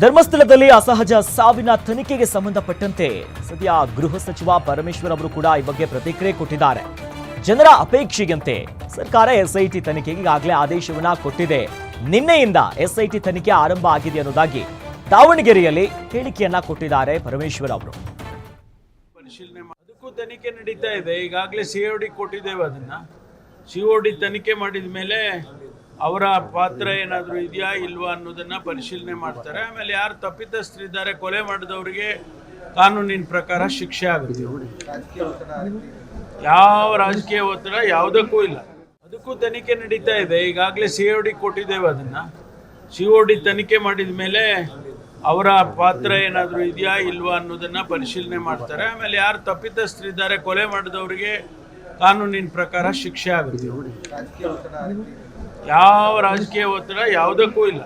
ಧರ್ಮಸ್ಥಳದಲ್ಲಿ ಅಸಹಜ ಸಾವಿನ ತನಿಖೆಗೆ ಸಂಬಂಧಪಟ್ಟಂತೆ ಸದ್ಯ ಗೃಹ ಸಚಿವ ಪರಮೇಶ್ವರ್ ಅವರು ಕೂಡ ಈ ಬಗ್ಗೆ ಪ್ರತಿಕ್ರಿಯೆ ಕೊಟ್ಟಿದ್ದಾರೆ. ಜನರ ಅಪೇಕ್ಷೆಯಂತೆ ಸರ್ಕಾರ ಎಸ್ಐಟಿ ತನಿಖೆಗೆ ಈಗಾಗಲೇ ಆದೇಶವನ್ನ ಕೊಟ್ಟಿದೆ. ನಿನ್ನೆಯಿಂದ ಎಸ್ಐಟಿ ತನಿಖೆ ಆರಂಭ ಆಗಿದೆ ಅನ್ನೋದಾಗಿ ದಾವಣಗೆರೆಯಲ್ಲಿ ಹೇಳಿಕೆಯನ್ನ ಕೊಟ್ಟಿದ್ದಾರೆ ಪರಮೇಶ್ವರ್ ಅವರು.
ಅದಕ್ಕೂ ತನಿಖೆ ನಡೀತಾ ಇದೆ. ಈಗಾಗಲೇ ಸಿಒಡಿ ಕೊಟ್ಟಿದ್ದೇವೆ ಅದನ್ನ. ಸಿಒಡಿ ತನಿಖೆ ಮಾಡಿದ ಮೇಲೆ ಅವರ ಪಾತ್ರ ಏನಾದರೂ ಇದೆಯಾ ಇಲ್ವಾ ಅನ್ನೋದನ್ನು ಪರಿಶೀಲನೆ ಮಾಡ್ತಾರೆ. ಆಮೇಲೆ ಯಾರು ತಪ್ಪಿತಸ್ಥರಿದ್ದಾರೆ, ಕೊಲೆ ಮಾಡಿದವರಿಗೆ ಕಾನೂನಿನ ಪ್ರಕಾರ ಶಿಕ್ಷೆ ಆಗುತ್ತೆ. ಯಾವ ರಾಜಕೀಯ ಒತ್ತಡ ಯಾವುದಕ್ಕೂ ಇಲ್ಲ. ಅದಕ್ಕೂ ತನಿಖೆ ನಡೀತಾ ಇದೆ. ಈಗಾಗಲೇ ಸಿ ಒ ಡಿ ಕೊಟ್ಟಿದ್ದೇವೆ ಅದನ್ನು. ಸಿ ಒ ಡಿ ತನಿಖೆ ಮಾಡಿದ ಮೇಲೆ ಅವರ ಪಾತ್ರ ಏನಾದರೂ ಇದೆಯಾ ಇಲ್ವಾ ಅನ್ನೋದನ್ನು ಪರಿಶೀಲನೆ ಮಾಡ್ತಾರೆ. ಆಮೇಲೆ ಯಾರು ತಪ್ಪಿತಸ್ಥರಿದ್ದಾರೆ, ಕೊಲೆ ಮಾಡಿದವರಿಗೆ ಕಾನೂನಿನ ಪ್ರಕಾರ ಶಿಕ್ಷೆ ಆಗುತ್ತೆ. ಯಾವ ರಾಜಕೀಯ ಒತ್ತಡ ಯಾವುದಕ್ಕೂ ಇಲ್ಲ.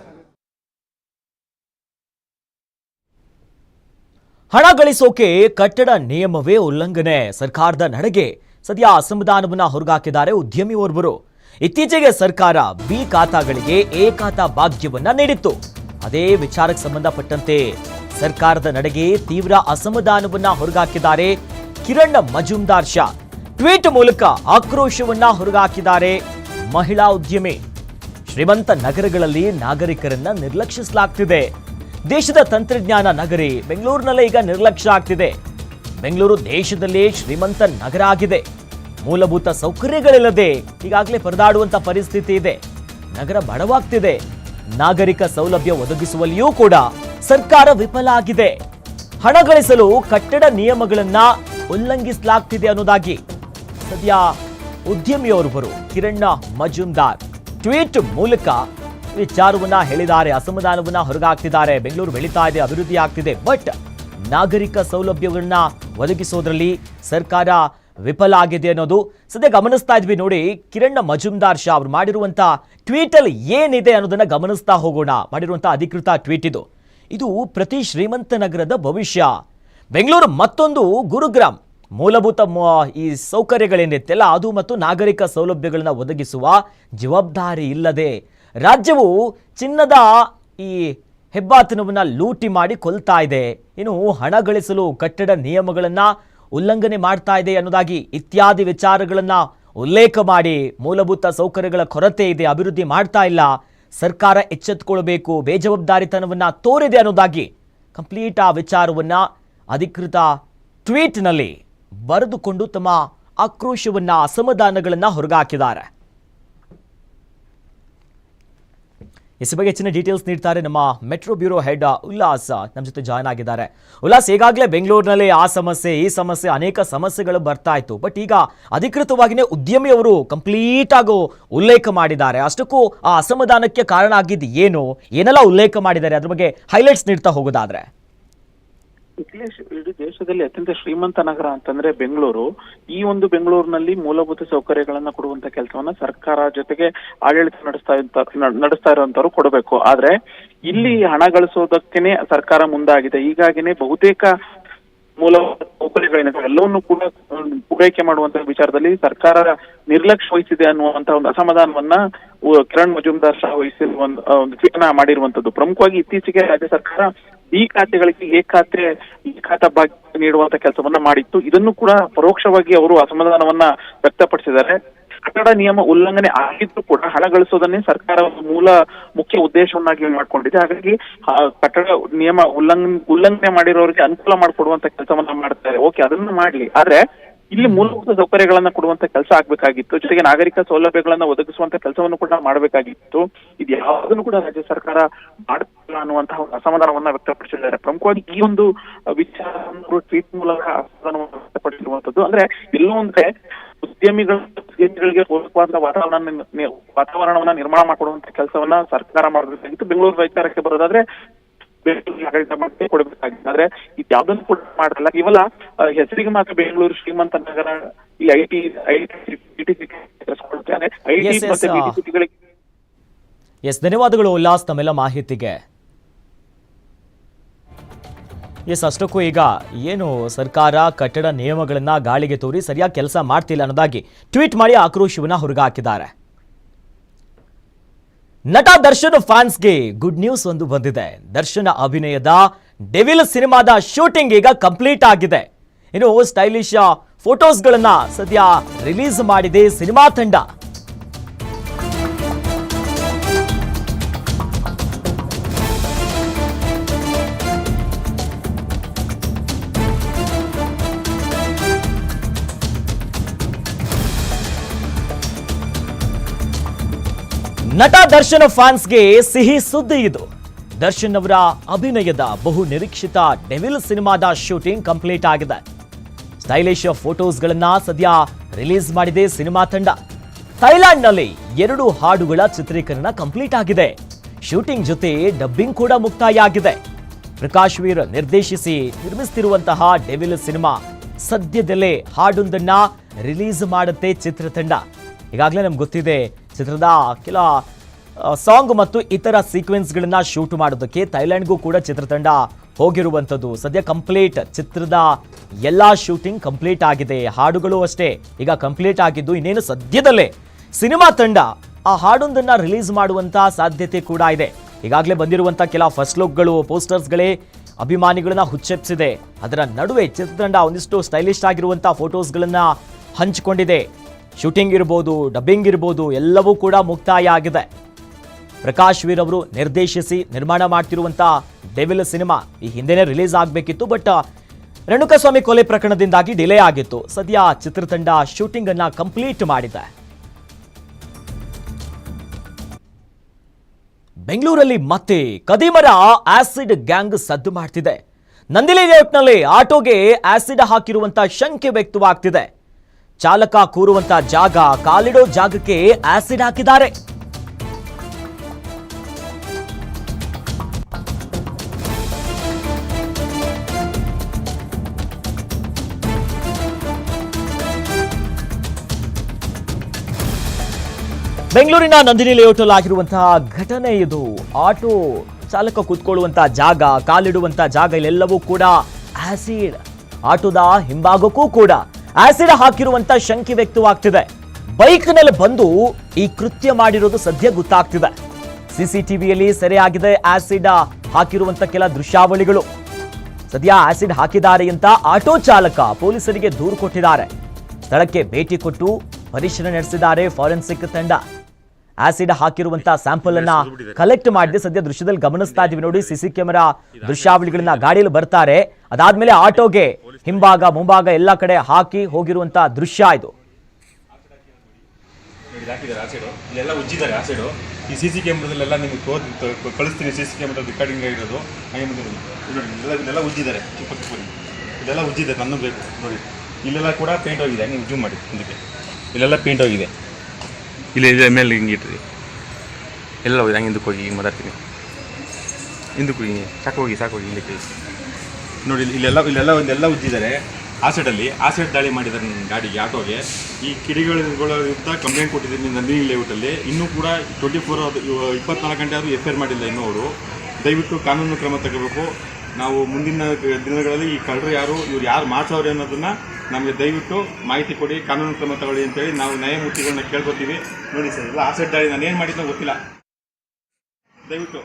ಹಣ ಗಳಿಸೋಕೆ ಕಟ್ಟಡ ನಿಯಮವೇ ಉಲ್ಲಂಘನೆ. ಸರ್ಕಾರದ ನಡೆಗೆ ಸದ್ಯ ಅಸಂವಿಧಾನವನ್ನ ಹೊರಗಾಕಿದ್ದಾರೆ ಉದ್ಯಮಿಯೋರ್ವರು ಇತ್ತೀಚೆಗೆ ಸರ್ಕಾರ ಬಿ ಖಾತಾಗಳಿಗೆ ಎ ಭಾಗ್ಯವನ್ನ ನೀಡಿತ್ತು. ಅದೇ ವಿಚಾರಕ್ಕೆ ಸಂಬಂಧಪಟ್ಟಂತೆ ಸರ್ಕಾರದ ನಡೆಗೆ ತೀವ್ರ ಅಸಮಾಧಾನವನ್ನ ಹೊರಗಾಕಿದ್ದಾರೆ ಕಿರಣ್ ಮಜುಮ್ದಾರ್ ಶಾ. ಟ್ವೀಟ್ ಮೂಲಕ ಆಕ್ರೋಶವನ್ನ ಹೊರಗಾಕಿದ್ದಾರೆ ಮಹಿಳಾ ಉದ್ಯಮಿ. ಶ್ರೀಮಂತ ನಗರಗಳಲ್ಲಿ ನಾಗರಿಕರನ್ನ ನಿರ್ಲಕ್ಷಿಸಲಾಗ್ತಿದೆ. ದೇಶದ ತಂತ್ರಜ್ಞಾನ ನಗರಿ ಬೆಂಗಳೂರಿನಲ್ಲೇ ಈಗ ನಿರ್ಲಕ್ಷ್ಯ ಆಗ್ತಿದೆ. ಬೆಂಗಳೂರು ದೇಶದಲ್ಲೇ ಶ್ರೀಮಂತ ನಗರ ಆಗಿದೆ. ಮೂಲಭೂತ ಸೌಕರ್ಯಗಳಿಲ್ಲದೆ ಈಗಾಗಲೇ ಪರದಾಡುವಂತ ಪರಿಸ್ಥಿತಿ ಇದೆ. ನಗರ ಬಡವಾಗ್ತಿದೆ. ನಾಗರಿಕ ಸೌಲಭ್ಯ ಒದಗಿಸುವಲ್ಲಿಯೂ ಕೂಡ ಸರ್ಕಾರ ವಿಫಲ ಆಗಿದೆ. ಹಣ ಗಳಿಸಲು ಕಟ್ಟಡ ನಿಯಮಗಳನ್ನ ಉಲ್ಲಂಘಿಸಲಾಗ್ತಿದೆ ಅನ್ನೋದಾಗಿ. ಸದ್ಯ ಉದ್ಯಮಿಯೋರ್ವರು ಕಿರಣ್ಣ ಮಜುಮ್ದಾರ್ ಟ್ವೀಟ್ ಮೂಲಕ ವಿಚಾರವನ್ನ ಹೇಳಿದ್ದಾರೆ, ಅಸಮಾಧಾನವನ್ನ ಹೊರಗಾಗ್ತಿದ್ದಾರೆ ಬೆಂಗಳೂರು ಬೆಳೀತಾ ಇದೆ, ಅಭಿವೃದ್ಧಿ ಆಗ್ತಿದೆ, ಬಟ್ ನಾಗರಿಕ ಸೌಲಭ್ಯಗಳನ್ನ ಒದಗಿಸೋದ್ರಲ್ಲಿ ಸರ್ಕಾರ ವಿಫಲ ಆಗಿದೆ ಅನ್ನೋದು ಸದ್ಯ ಗಮನಿಸ್ತಾ ಇದ್ವಿ ನೋಡಿ. ಕಿರಣ್ ಮಜುಮ್ದಾರ್ ಶಾ ಅವ್ರು ಟ್ವೀಟ್ ಅಲ್ಲಿ ಏನಿದೆ ಅನ್ನೋದನ್ನ ಗಮನಿಸ್ತಾ ಹೋಗೋಣ. ಮಾಡಿರುವಂತ ಅಧಿಕೃತ ಟ್ವೀಟ್ ಇದು. ಇದು ಪ್ರತಿ ಶ್ರೀಮಂತ ನಗರದ ಭವಿಷ್ಯ. ಬೆಂಗಳೂರು ಮತ್ತೊಂದು ಗುರುಗ್ರಾಮ್. ಮೂಲಭೂತ ಈ ಸೌಕರ್ಯಗಳೇನಿತ್ತೆಲ್ಲ ಅದು ಮತ್ತು ನಾಗರಿಕ ಸೌಲಭ್ಯಗಳನ್ನು ಒದಗಿಸುವ ಜವಾಬ್ದಾರಿ ಇಲ್ಲದೆ ರಾಜ್ಯವು ಚಿನ್ನದ ಈ ಹೆಬ್ಬಾತಿನವನ್ನು ಲೂಟಿ ಮಾಡಿ ಕೊಲ್ತಾ ಇದೆ. ಇನ್ನು ಹಣ ಗಳಿಸಲು ಕಟ್ಟಡ ನಿಯಮಗಳನ್ನು ಉಲ್ಲಂಘನೆ ಮಾಡ್ತಾ ಇದೆ ಅನ್ನೋದಾಗಿ ಇತ್ಯಾದಿ ವಿಚಾರಗಳನ್ನು ಉಲ್ಲೇಖ ಮಾಡಿ ಮೂಲಭೂತ ಸೌಕರ್ಯಗಳ ಕೊರತೆ ಇದೆ, ಅಭಿವೃದ್ಧಿ ಮಾಡ್ತಾ ಇಲ್ಲ. ಸರ್ಕಾರ ಎಚ್ಚೆತ್ತುಕೊಳ್ಬೇಕು, ಬೇಜವಾಬ್ದಾರಿತನವನ್ನು ತೋರಿದೆ ಅನ್ನೋದಾಗಿ ಕಂಪ್ಲೀಟ್ ಆ ವಿಚಾರವನ್ನು ಅಧಿಕೃತ ಟ್ವೀಟ್ನಲ್ಲಿ ಬರೆದುಕೊಂಡು ತಮ್ಮ ಆಕ್ರೋಶವನ್ನ, ಅಸಮಾಧಾನಗಳನ್ನ ಹೊರಗಾಕಿದ್ದಾರೆ. ಇಸ್ ಬಗ್ಗೆ ಹೆಚ್ಚಿನ ಡೀಟೇಲ್ಸ್ ನೀಡ್ತಾರೆ ನಮ್ಮ ಮೆಟ್ರೋ ಬ್ಯೂರೋ ಹೆಡ್ ಉಲ್ಲಾಸ್ ನಮ್ಮ ಜೊತೆ ಜಾಯ್ನ್ ಆಗಿದ್ದಾರೆ. ಉಲ್ಲಾಸ್, ಈಗಾಗಲೇ ಬೆಂಗಳೂರಿನಲ್ಲಿ ಆ ಸಮಸ್ಯೆ, ಈ ಸಮಸ್ಯೆ ಅನೇಕ ಸಮಸ್ಯೆಗಳು ಬರ್ತಾ ಇತ್ತು. ಬಟ್ ಈಗ ಅಧಿಕೃತವಾಗಿಯೇ ಉದ್ಯಮಿಯವರು ಕಂಪ್ಲೀಟ್ ಆಗು ಉಲ್ಲೇಖ ಮಾಡಿದ್ದಾರೆ. ಅಷ್ಟಕ್ಕೂ ಆ ಅಸಮಾಧಾನಕ್ಕೆ ಕಾರಣ ಆಗಿದ್ದು ಏನು? ಏನೆಲ್ಲ ಉಲ್ಲೇಖ ಮಾಡಿದ್ದಾರೆ? ಅದ್ರ ಬಗ್ಗೆ ಹೈಲೈಟ್ಸ್ ನೀಡ್ತಾ ಹೋಗೋದಾದ್ರೆ.
ಅಖಿಲೇಶ್ ಇಡೀ ದೇಶದಲ್ಲಿ ಅತ್ಯಂತ ಶ್ರೀಮಂತ ನಗರ ಅಂತಂದ್ರೆ ಬೆಂಗಳೂರು. ಈ ಒಂದು ಬೆಂಗಳೂರಿನಲ್ಲಿ ಮೂಲಭೂತ ಸೌಕರ್ಯಗಳನ್ನ ಕೊಡುವಂತ ಕೆಲಸವನ್ನ ಸರ್ಕಾರ ಜೊತೆಗೆ ಆಡಳಿತ ನಡೆಸ್ತಾ ಇಂತ ನಡೆಸ್ತಾ ಇರುವಂತವ್ರು ಕೊಡಬೇಕು. ಆದ್ರೆ ಇಲ್ಲಿ ಹಣ ಗಳಿಸೋದಕ್ಕೇನೆ ಸರ್ಕಾರ ಮುಂದಾಗಿದೆ. ಹೀಗಾಗಿನೇ ಬಹುತೇಕ ಮೂಲಭೂತ ಸೌಕರ್ಯಗಳೇನಿದೆ ಎಲ್ಲವನ್ನು ಕೂಡ ಪೂರೈಕೆ ಮಾಡುವಂತ ವಿಚಾರದಲ್ಲಿ ಸರ್ಕಾರ ನಿರ್ಲಕ್ಷ್ಯ ವಹಿಸಿದೆ ಅನ್ನುವಂತ ಒಂದು ಅಸಮಾಧಾನವನ್ನ ಕಿರಣ್ ಮಜುಮ್ದಾರ್ ಶಾ ವಹಿಸಿರುವ ಒಂದು ಟ್ವೀಟ್ ಮಾಡಿರುವಂತದ್ದು. ಪ್ರಮುಖವಾಗಿ ಇತ್ತೀಚೆಗೆ ರಾಜ್ಯ ಸರ್ಕಾರ ಈ ಖಾತೆಗಳಿಗೆ ಎ ಖಾತೆ ಈ ಖಾತಾ ಭಾಗ್ಯ ನೀಡುವಂತ ಕೆಲಸವನ್ನ ಮಾಡಿತ್ತು. ಇದನ್ನು ಕೂಡ ಪರೋಕ್ಷವಾಗಿ ಅವರು ಅಸಮಾಧಾನವನ್ನ ವ್ಯಕ್ತಪಡಿಸಿದ್ದಾರೆ. ಕಟ್ಟಡ ನಿಯಮ ಉಲ್ಲಂಘನೆ ಆಗಿದ್ರು ಕೂಡ ಹಣ ಗಳಿಸೋದನ್ನೇ ಸರ್ಕಾರ ಮೂಲ ಮುಖ್ಯ ಉದ್ದೇಶವನ್ನಾಗಿ ಮಾಡ್ಕೊಂಡಿದೆ. ಹಾಗಾಗಿ ಕಟ್ಟಡ ನಿಯಮ ಉಲ್ಲಂಘನೆ ಉಲ್ಲಂಘನೆ ಮಾಡಿರೋರಿಗೆ ಅನುಕೂಲ ಮಾಡಿಕೊಡುವಂತ ಕೆಲಸವನ್ನ ಮಾಡ್ತಾರೆ ಓಕೆ, ಅದನ್ನ ಮಾಡ್ಲಿ. ಆದ್ರೆ ಇಲ್ಲಿ ಮೂಲಭೂತ ಸೌಕರ್ಯಗಳನ್ನ ಕೊಡುವಂತ ಕೆಲಸ ಆಗ್ಬೇಕಾಗಿತ್ತು. ಜೊತೆಗೆ ನಾಗರಿಕ ಸೌಲಭ್ಯಗಳನ್ನ ಒದಗಿಸುವಂತ ಕೆಲಸವನ್ನು ಕೂಡ ಮಾಡಬೇಕಾಗಿತ್ತು. ಇದು ಯಾವುದನ್ನು ಕೂಡ ರಾಜ್ಯ ಸರ್ಕಾರ ಮಾಡುತ್ತಿಲ್ಲ ಅನ್ನುವಂತಹ ಅಸಮಾಧಾನವನ್ನ ವ್ಯಕ್ತಪಡಿಸಿದ್ದಾರೆ. ಪ್ರಮುಖವಾಗಿ ಈ ಒಂದು ವಿಚಾರವನ್ನು ಟ್ವೀಟ್ ಮೂಲಕ ಅಸಮಾಧಾನವನ್ನು ವ್ಯಕ್ತಪಡಿಸಿರುವಂತದ್ದು. ಅಂದ್ರೆ ಎಲ್ಲೋ ಅಂದ್ರೆ ಉದ್ಯಮಿಗಳ ಉದ್ಯಮಿಗಳಿಗೆ ಪೂರಕವಾದ ವಾತಾವರಣ ವಾತಾವರಣವನ್ನ ನಿರ್ಮಾಣ ಮಾಡಿಕೊಡುವಂತ ಕೆಲಸವನ್ನ ಸರ್ಕಾರ ಮಾಡಬೇಕಾಗಿತ್ತು. ಬೆಂಗಳೂರು ವಿಚಾರಕ್ಕೆ ಬರೋದಾದ್ರೆ ಕೊಡಬೇಕಾಗಿತ್ತು. ಆದ್ರೆ ಇದ್ಯಾವುದನ್ನು ಕೂಡ ಮಾಡಲ್ಲ. ಕೇವಲ ಹೆಸರಿಗೆ ಮಾತ್ರ ಬೆಂಗಳೂರು ಶ್ರೀಮಂತ ನಗರ ಇಲ್ಲಿ ಐ ಟಿ ಐ. ಟಿ ಸಿಟಿಗಳಿಗೆ.
ಎಸ್ ಧನ್ಯವಾದಗಳು ಉಲ್ಲಾಸ್ ತಮ್ಮೆಲ್ಲ ಮಾಹಿತಿಗೆ. ಎಸ್ ಅಷ್ಟಕ್ಕೂ ಈಗ ಏನು ಸರ್ಕಾರ ಕಟ್ಟಡ ನಿಯಮಗಳನ್ನ ಗಾಳಿಗೆ ತೋರಿ ಸರಿಯಾಗಿ ಕೆಲಸ ಮಾಡ್ತಿಲ್ಲ ಅನ್ನೋದಾಗಿ ಟ್ವೀಟ್ ಮಾಡಿ ಆಕ್ರೋಶವನ್ನ ಹೊರಗಾಕಿದ್ದಾರೆ ನಟ ದರ್ಶನ್ ಫ್ಯಾನ್ಸ್ಗೆ ಗುಡ್ ನ್ಯೂಸ್ ಒಂದು ಬಂದಿದೆ. ದರ್ಶನ ಅಭಿನಯದ ಡೆವಿಲ್ ಸಿನಿಮಾದ ಶೂಟಿಂಗ್ ಈಗ ಕಂಪ್ಲೀಟ್ ಆಗಿದೆ. ಇನ್ನು ಸ್ಟೈಲಿಶ್ ಫೋಟೋಸ್ಗಳನ್ನ ಸದ್ಯ ರಿಲೀಸ್ ಮಾಡಿದೆ ಸಿನಿಮಾ ತಂಡ. ನಟ ದರ್ಶನ ಫ್ಯಾನ್ಸ್ಗೆ ಸಿಹಿ ಸುದ್ದಿ ಇದು. ದರ್ಶನ್ ಅವರ ಅಭಿನಯದ ಬಹು ನಿರೀಕ್ಷಿತ ಡೆವಿಲ್ ಸಿನಿಮಾದ ಶೂಟಿಂಗ್ ಕಂಪ್ಲೀಟ್ ಆಗಿದೆ. ಸ್ಟೈಲಿಶ್ ಫೋಟೋಸ್ಗಳನ್ನ ಸದ್ಯ ರಿಲೀಸ್ ಮಾಡಿದೆ ಸಿನಿಮಾ ತಂಡ. ಥೈಲ್ಯಾಂಡ್ನಲ್ಲಿ ಎರಡು ಹಾಡುಗಳ ಚಿತ್ರೀಕರಣ ಕಂಪ್ಲೀಟ್ ಆಗಿದೆ. ಶೂಟಿಂಗ್ ಜೊತೆ ಡಬ್ಬಿಂಗ್ ಕೂಡ ಮುಕ್ತಾಯ ಆಗಿದೆ ಪ್ರಕಾಶ್ ವೀರ್ ನಿರ್ದೇಶಿಸಿ ನಿರ್ಮಿಸುತ್ತಿರುವಂತಹ ಡೆವಿಲ್ ಸಿನಿಮಾ ಸದ್ಯದಲ್ಲೇ ಹಾಡೊಂದನ್ನ ರಿಲೀಸ್ ಮಾಡುತ್ತೆ ಚಿತ್ರತಂಡ. ಈಗಾಗಲೇ ನಮ್ಗೆ ಗೊತ್ತಿದೆ, ಚಿತ್ರದ ಕೆಲ ಸಾಂಗ್ ಮತ್ತು ಇತರ ಸೀಕ್ವೆನ್ಸ್ಗಳನ್ನ ಶೂಟ್ ಮಾಡೋದಕ್ಕೆ ಥೈಲ್ಯಾಂಡ್ಗೂ ಕೂಡ ಚಿತ್ರತಂಡ ಹೋಗಿರುವಂಥದ್ದು. ಸದ್ಯ ಕಂಪ್ಲೀಟ್ ಚಿತ್ರದ ಎಲ್ಲ ಶೂಟಿಂಗ್ ಕಂಪ್ಲೀಟ್ ಆಗಿದೆ. ಹಾಡುಗಳು ಅಷ್ಟೇ. ಈಗ ಕಂಪ್ಲೀಟ್ ಆಗಿದ್ದು ಇನ್ನೇನು ಸದ್ಯದಲ್ಲೇ ಸಿನಿಮಾ ತಂಡ ಆ ಹಾಡೊಂದನ್ನ ರಿಲೀಸ್ ಮಾಡುವಂತ ಸಾಧ್ಯತೆ ಕೂಡ ಇದೆ. ಈಗಾಗಲೇ ಬಂದಿರುವಂಥ ಕೆಲ ಫಸ್ಟ್ ಲುಕ್ಗಳು, ಪೋಸ್ಟರ್ಸ್ಗಳೇ ಅಭಿಮಾನಿಗಳನ್ನ ಹುಚ್ಚೆಪ್ಸಿದೆ ಅದರ ನಡುವೆ ಚಿತ್ರತಂಡ ಒಂದಿಷ್ಟು ಸ್ಟೈಲಿಶ್ ಆಗಿರುವಂಥ ಫೋಟೋಸ್ಗಳನ್ನ ಹಂಚಿಕೊಂಡಿದೆ. ಶೂಟಿಂಗ್ ಇರ್ಬೋದು, ಡಬ್ಬಿಂಗ್ ಇರ್ಬೋದು, ಎಲ್ಲವೂ ಕೂಡ ಮುಕ್ತಾಯ ಆಗಿದೆ. ಪ್ರಕಾಶ್ ವೀರ್ ಅವರು ನಿರ್ದೇಶಿಸಿ ನಿರ್ಮಾಣ ಮಾಡ್ತಿರುವಂಥ ಡೆವಿಲ್ ಸಿನಿಮಾ ಈ ಹಿಂದೆನೇ ರಿಲೀಸ್ ಆಗಬೇಕಿತ್ತು, ಬಟ್ ರೇಣುಕಸ್ವಾಮಿ ಕೊಲೆ ಪ್ರಕರಣದಿಂದಾಗಿ ಡಿಲೇ ಆಗಿತ್ತು. ಸದ್ಯ ಚಿತ್ರತಂಡ ಶೂಟಿಂಗ್ ಅನ್ನ ಕಂಪ್ಲೀಟ್ ಮಾಡಿದೆ. ಬೆಂಗಳೂರಲ್ಲಿ ಮತ್ತೆ ಕದಿಮರ ಆಸಿಡ್ ಗ್ಯಾಂಗ್ ಸದ್ದು ಮಾಡ್ತಿದೆ. ನಂದಿಲಿ ಲೇಔಟ್ನಲ್ಲಿ ಆಟೋಗೆ ಆಸಿಡ್ ಹಾಕಿರುವಂತ ಶಂಕೆ ವ್ಯಕ್ತವಾಗ್ತಿದೆ. ಚಾಲಕ ಕೂರುವಂತ ಜಾಗ, ಕಾಲಿಡೋ ಜಾಗಕ್ಕೆ ಆಸಿಡ್ ಹಾಕಿದ್ದಾರೆ. ಬೆಂಗಳೂರಿನ ನಂದಿನಿ ಲೇಔಟಲ್ಲಿ ಆಗಿರುವಂತಹ ಘಟನೆ ಇದು. ಆಟೋ ಚಾಲಕ ಕೂತ್ಕೊಳ್ಳುವಂತಹ ಜಾಗ ಕಾಲಿಡುವಂತಹ ಜಾಗ ಇಲ್ಲೆಲ್ಲವೂ ಕೂಡ ಆಸಿಡ್. ಆಟೋದ ಹಿಂಭಾಗಕ್ಕೂ ಕೂಡ ಆಸಿಡ್ ಹಾಕಿರುವಂತ ಶಂಕೆ ವ್ಯಕ್ತವಾಗ್ತಿದೆ. ಬೈಕ್ನಲ್ಲಿ ಬಂದು ಈ ಕೃತ್ಯ ಮಾಡಿರೋದು ಸದ್ಯ ಗೊತ್ತಾಗ್ತಿದೆ. ಸಿಸಿಟಿವಿಯಲ್ಲಿ ಸೆರೆಯಾಗಿದೆ ಆಸಿಡ್ ಹಾಕಿರುವಂತ ಕೆಲ ದೃಶ್ಯಾವಳಿಗಳು. ಸದ್ಯ ಆಸಿಡ್ ಹಾಕಿದ್ದಾರೆ ಅಂತ ಆಟೋ ಚಾಲಕ ಪೊಲೀಸರಿಗೆ ದೂರು ಕೊಟ್ಟಿದ್ದಾರೆ. ಸ್ಥಳಕ್ಕೆ ಭೇಟಿ ಕೊಟ್ಟು ಪರಿಶೀಲನೆ ನಡೆಸಿದ್ದಾರೆ ಫಾರೆನ್ಸಿಕ್ ತಂಡ. ಆಸಿಡ್ ಹಾಕಿರುವಂತಹ ಸ್ಯಾಂಪಲ್ ಅನ್ನ ಕಲೆಕ್ಟ್ ಮಾಡಿದೆ. ಸದ್ಯ ದೃಶ್ಯದಲ್ಲಿ ಗಮನಿಸ್ತಾ ಇದೀವಿ ನೋಡಿ ಸಿಸಿ ಕ್ಯಾಮೆರಾ ದೃಶ್ಯಾವಳಿಗಳನ್ನ ಗಾಡಿಯಲ್ಲಿ ಬರ್ತಾರೆ. ಅದಾದ್ಮೇಲೆ ಆಟೋಗೆ ಹಿಂಭಾಗ ಮುಂಭಾಗ ಎಲ್ಲ ಕಡೆ ಹಾಕಿ ಹೋಗಿರುವಂತಹ ದೃಶ್ಯ ಇದು.
ನೋಡಿ ಹಾಕಿದ್ದಾರೆ ಆಸಿಡು ಇಲ್ಲೆಲ್ಲ ಉಜ್ಜಿದ್ದಾರೆ ಆಸಿಡು ಈ ಸಿ ಸಿ ಕ್ಯಾಮ್ರದಲ್ಲೆಲ್ಲ ನಿಮಗೆ ತೋರ್ ಕಳಿಸ್ತೀನಿ. ಸಿ ಸಿ ಕ್ಯಾಮ್ರಾ ರೆಕಾರ್ಡಿಂಗ್ ಆಗಿರೋದು ಹಾಗೆ ಮುಂದೆ ನೋಡಿ ನೋಡಿ ಇದೆಲ್ಲ ಇದೆಲ್ಲ ಉಜ್ಜಿದ್ದಾರೆ. ಚಿಕ್ಕ ಚಿಕ್ಕ ಇದೆಲ್ಲ ಉಜ್ಜಿದ್ದಾರೆ. ನನ್ನ ಬೇಕು. ನೋಡಿ ಇಲ್ಲೆಲ್ಲ ಕೂಡ ಪೇಂಟ್ ಹೋಗಿದೆ. ನೀವು ಜೂಮ್ ಮಾಡಿ ಮುಂದಕ್ಕೆ. ಇಲ್ಲೆಲ್ಲ ಪೇಂಟ್ ಹೋಗಿದೆ. ಇಲ್ಲಿ ಇದೆ, ಮೇಲೆ ಹಿಂಗೆ ಇಟ್ರಿ. ಎಲ್ಲ ಹೋಗಿದೆ, ಹಂಗೆ ಹಿಂದಕ್ಕೆ ಹೋಗಿ ಹಿಂಗೆ ಮಾತಾಡ್ತೀನಿ. ಹಿಂದಕ್ಕೆ ಹೋಗಿ ಸಾಕು ಹೋಗಿ ಸಾಕು ಹೋಗಿ ಹಿಂದಕ್ಕೆ ನೋಡಿ, ಇಲ್ಲಿ- ಇಲ್ಲೆಲ್ಲ ಇಲ್ಲೆಲ್ಲ ಒಂದೆಲ್ಲ ಉಜ್ಜಿದ್ದಾರೆ. ಆ ಸೈಡ್ ದಾಳಿ ಮಾಡಿದ್ದಾರೆ ನನ್ನ ಗಾಡಿಗೆ, ಆಟೋಗೆ. ಈ ಕಿಡಿಗಳ ವಿರುದ್ಧ ಕಂಪ್ಲೇಂಟ್ ಕೊಟ್ಟಿದ್ದೀನಿ ನಂದಿನಿ ಲೇಔಟಲ್ಲಿ ಇನ್ನೂ ಕೂಡ ಟ್ವೆಂಟಿ ಫೋರ್ ಇಪ್ಪತ್ನಾಲ್ಕು ಗಂಟೆ ಆದರೂ ಎಫ್ ಐ ಆರ್ ಮಾಡಿಲ್ಲ ಇನ್ನೂ ಅವರು. ದಯವಿಟ್ಟು ಕಾನೂನು ಕ್ರಮ ತಗೋಬೇಕು. ನಾವು ಮುಂದಿನ ದಿನಗಳಲ್ಲಿ ಈ ಕಳ್ಳರು ಯಾರು, ಇವ್ರು ಯಾರು ಮಾಡ್ಸೋರು ಅನ್ನೋದನ್ನ ನಮಗೆ ದಯವಿಟ್ಟು ಮಾಹಿತಿ ಕೊಡಿ, ಕಾನೂನು ಕ್ರಮ ತಗೊಳ್ಳಿ ಅಂತೇಳಿ ನಾವು ನ್ಯಾಯಮೂರ್ತಿಗಳನ್ನ ಕೇಳ್ಕೊತೀವಿ. ನೋಡಿ ಸರ್ ಇಲ್ಲ ಆಸೆ ದಾಳಿ ನಾನು ಏನು ಮಾಡಿದ್ನೋ ಗೊತ್ತಿಲ್ಲ. ದಯವಿಟ್ಟು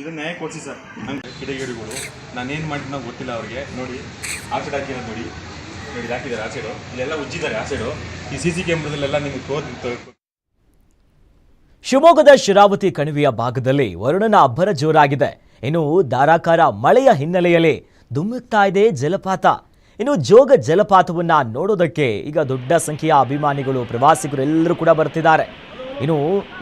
ಇದು ನ್ಯಾಯ ಕೊಡಿಸಿ ಸರ್. ನಂಗೆ ಕಿಡಿಗೇಡಿಗಳು ನಾನೇನು ಮಾಡಿದ್ನೋ ಗೊತ್ತಿಲ್ಲ ಅವ್ರಿಗೆ. ನೋಡಿ ಆಸೆಡ್ ಹಾಕಿರೋದು ನೋಡಿ. ನೋಡಿ ಹಾಕಿದ್ದಾರೆ ಆಸೆಡು ಇಲ್ಲೆಲ್ಲ ಉಜ್ಜಿದ್ದಾರೆ ಆಸೆಡು ಈ ಸಿ ಸಿ ಕ್ಯಾಮ್ರಾದಲ್ಲೆಲ್ಲ ನಿಮಗೆ ತೋರಿ
ಶಿವಮೊಗ್ಗದ ಶಿರಾವತಿ ಕಣಿವೆಯ ಭಾಗದಲ್ಲಿ ವರುಣನ ಅಬ್ಬರ ಜೋರಾಗಿದೆ. ಇನ್ನು ಧಾರಾಕಾರ ಮಳೆಯ ಹಿನ್ನೆಲೆಯಲ್ಲಿ ಧುಮ್ಮುಕ್ತಾ ಇದೆ ಜಲಪಾತ. ಇನ್ನು ಜೋಗ ಜಲಪಾತವನ್ನ ನೋಡೋದಕ್ಕೆ ಈಗ ದೊಡ್ಡ ಸಂಖ್ಯೆಯ ಅಭಿಮಾನಿಗಳು, ಪ್ರವಾಸಿಗರು ಎಲ್ಲರೂ ಕೂಡ ಬರ್ತಿದ್ದಾರೆ. ಇನ್ನು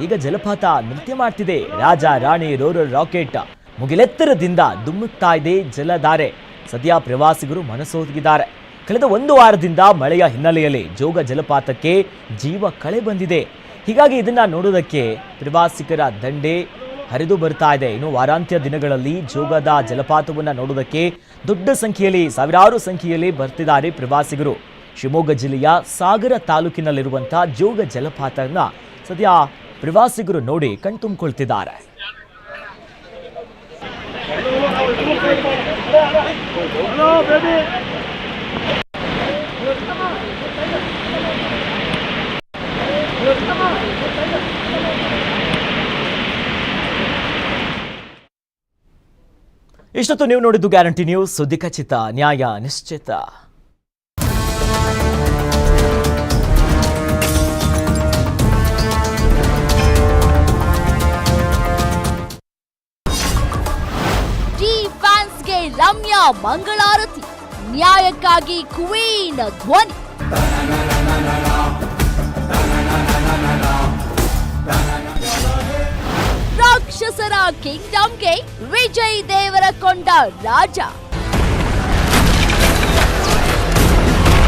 ಈಗ ಜಲಪಾತ ನೃತ್ಯ ಮಾಡ್ತಿದೆ. ರಾಜ, ರಾಣಿ ರೋರರ್ ರಾಕೆಟ್ ಮುಗಿಲೆತ್ತರದಿಂದ ದುಮ್ಮುತ್ತಾ ಇದೆ ಜಲಧಾರೆ. ಸದ್ಯ ಪ್ರವಾಸಿಗರು ಮನಸೋಗಿದ್ದಾರೆ ಕಳೆದ ಒಂದು ವಾರದಿಂದ ಮಳೆಯ ಹಿನ್ನೆಲೆಯಲ್ಲಿ ಜೋಗ ಜಲಪಾತಕ್ಕೆ ಜೀವ ಕಳೆ ಬಂದಿದೆ. ಹೀಗಾಗಿ ಇದನ್ನ ನೋಡೋದಕ್ಕೆ ಪ್ರವಾಸಿಗರ ದಂಡೆ ಹರಿದು ಬರ್ತಾ ಇದೆ. ಇನ್ನು ವಾರಾಂತ್ಯ ದಿನಗಳಲ್ಲಿ ಜೋಗದ ಜಲಪಾತವನ್ನು ನೋಡೋದಕ್ಕೆ ದೊಡ್ಡ ಸಂಖ್ಯೆಯಲ್ಲಿ, ಸಾವಿರಾರು ಸಂಖ್ಯೆಯಲ್ಲಿ ಬರ್ತಿದ್ದಾರೆ ಪ್ರವಾಸಿಗರು. ಶಿವಮೊಗ್ಗ ಜಿಲ್ಲೆಯ ಸಾಗರ ತಾಲೂಕಿನಲ್ಲಿರುವಂತಹ ಜೋಗ ಜಲಪಾತನ ಸದ್ಯ ಪ್ರವಾಸಿಗರು ನೋಡಿ ಕಣ್ತುಂಬಿಕೊಳ್ತಿದ್ದಾರೆ. ಇಷ್ಟೊತ್ತು ನೀವು ನೋಡಿದ್ದು ಗ್ಯಾರಂಟಿ ನ್ಯೂಸ್ ಸುದ್ದಿ ಖಚಿತ ನ್ಯಾಯ ನಿಶ್ಚಿತ.
ರಮ್ಯಾ ಮಂಗಳಾರತಿ ನ್ಯಾಯಕ್ಕಾಗಿ ಕ್ವೀನ್ ಧ್ವನಿ. ರಾಕ್ಷಸರ ಕಿಂಗ್ಡಮ್ಗೆ ವಿಜಯ್ ದೇವರ ಕೊಂಡ ರಾಜ.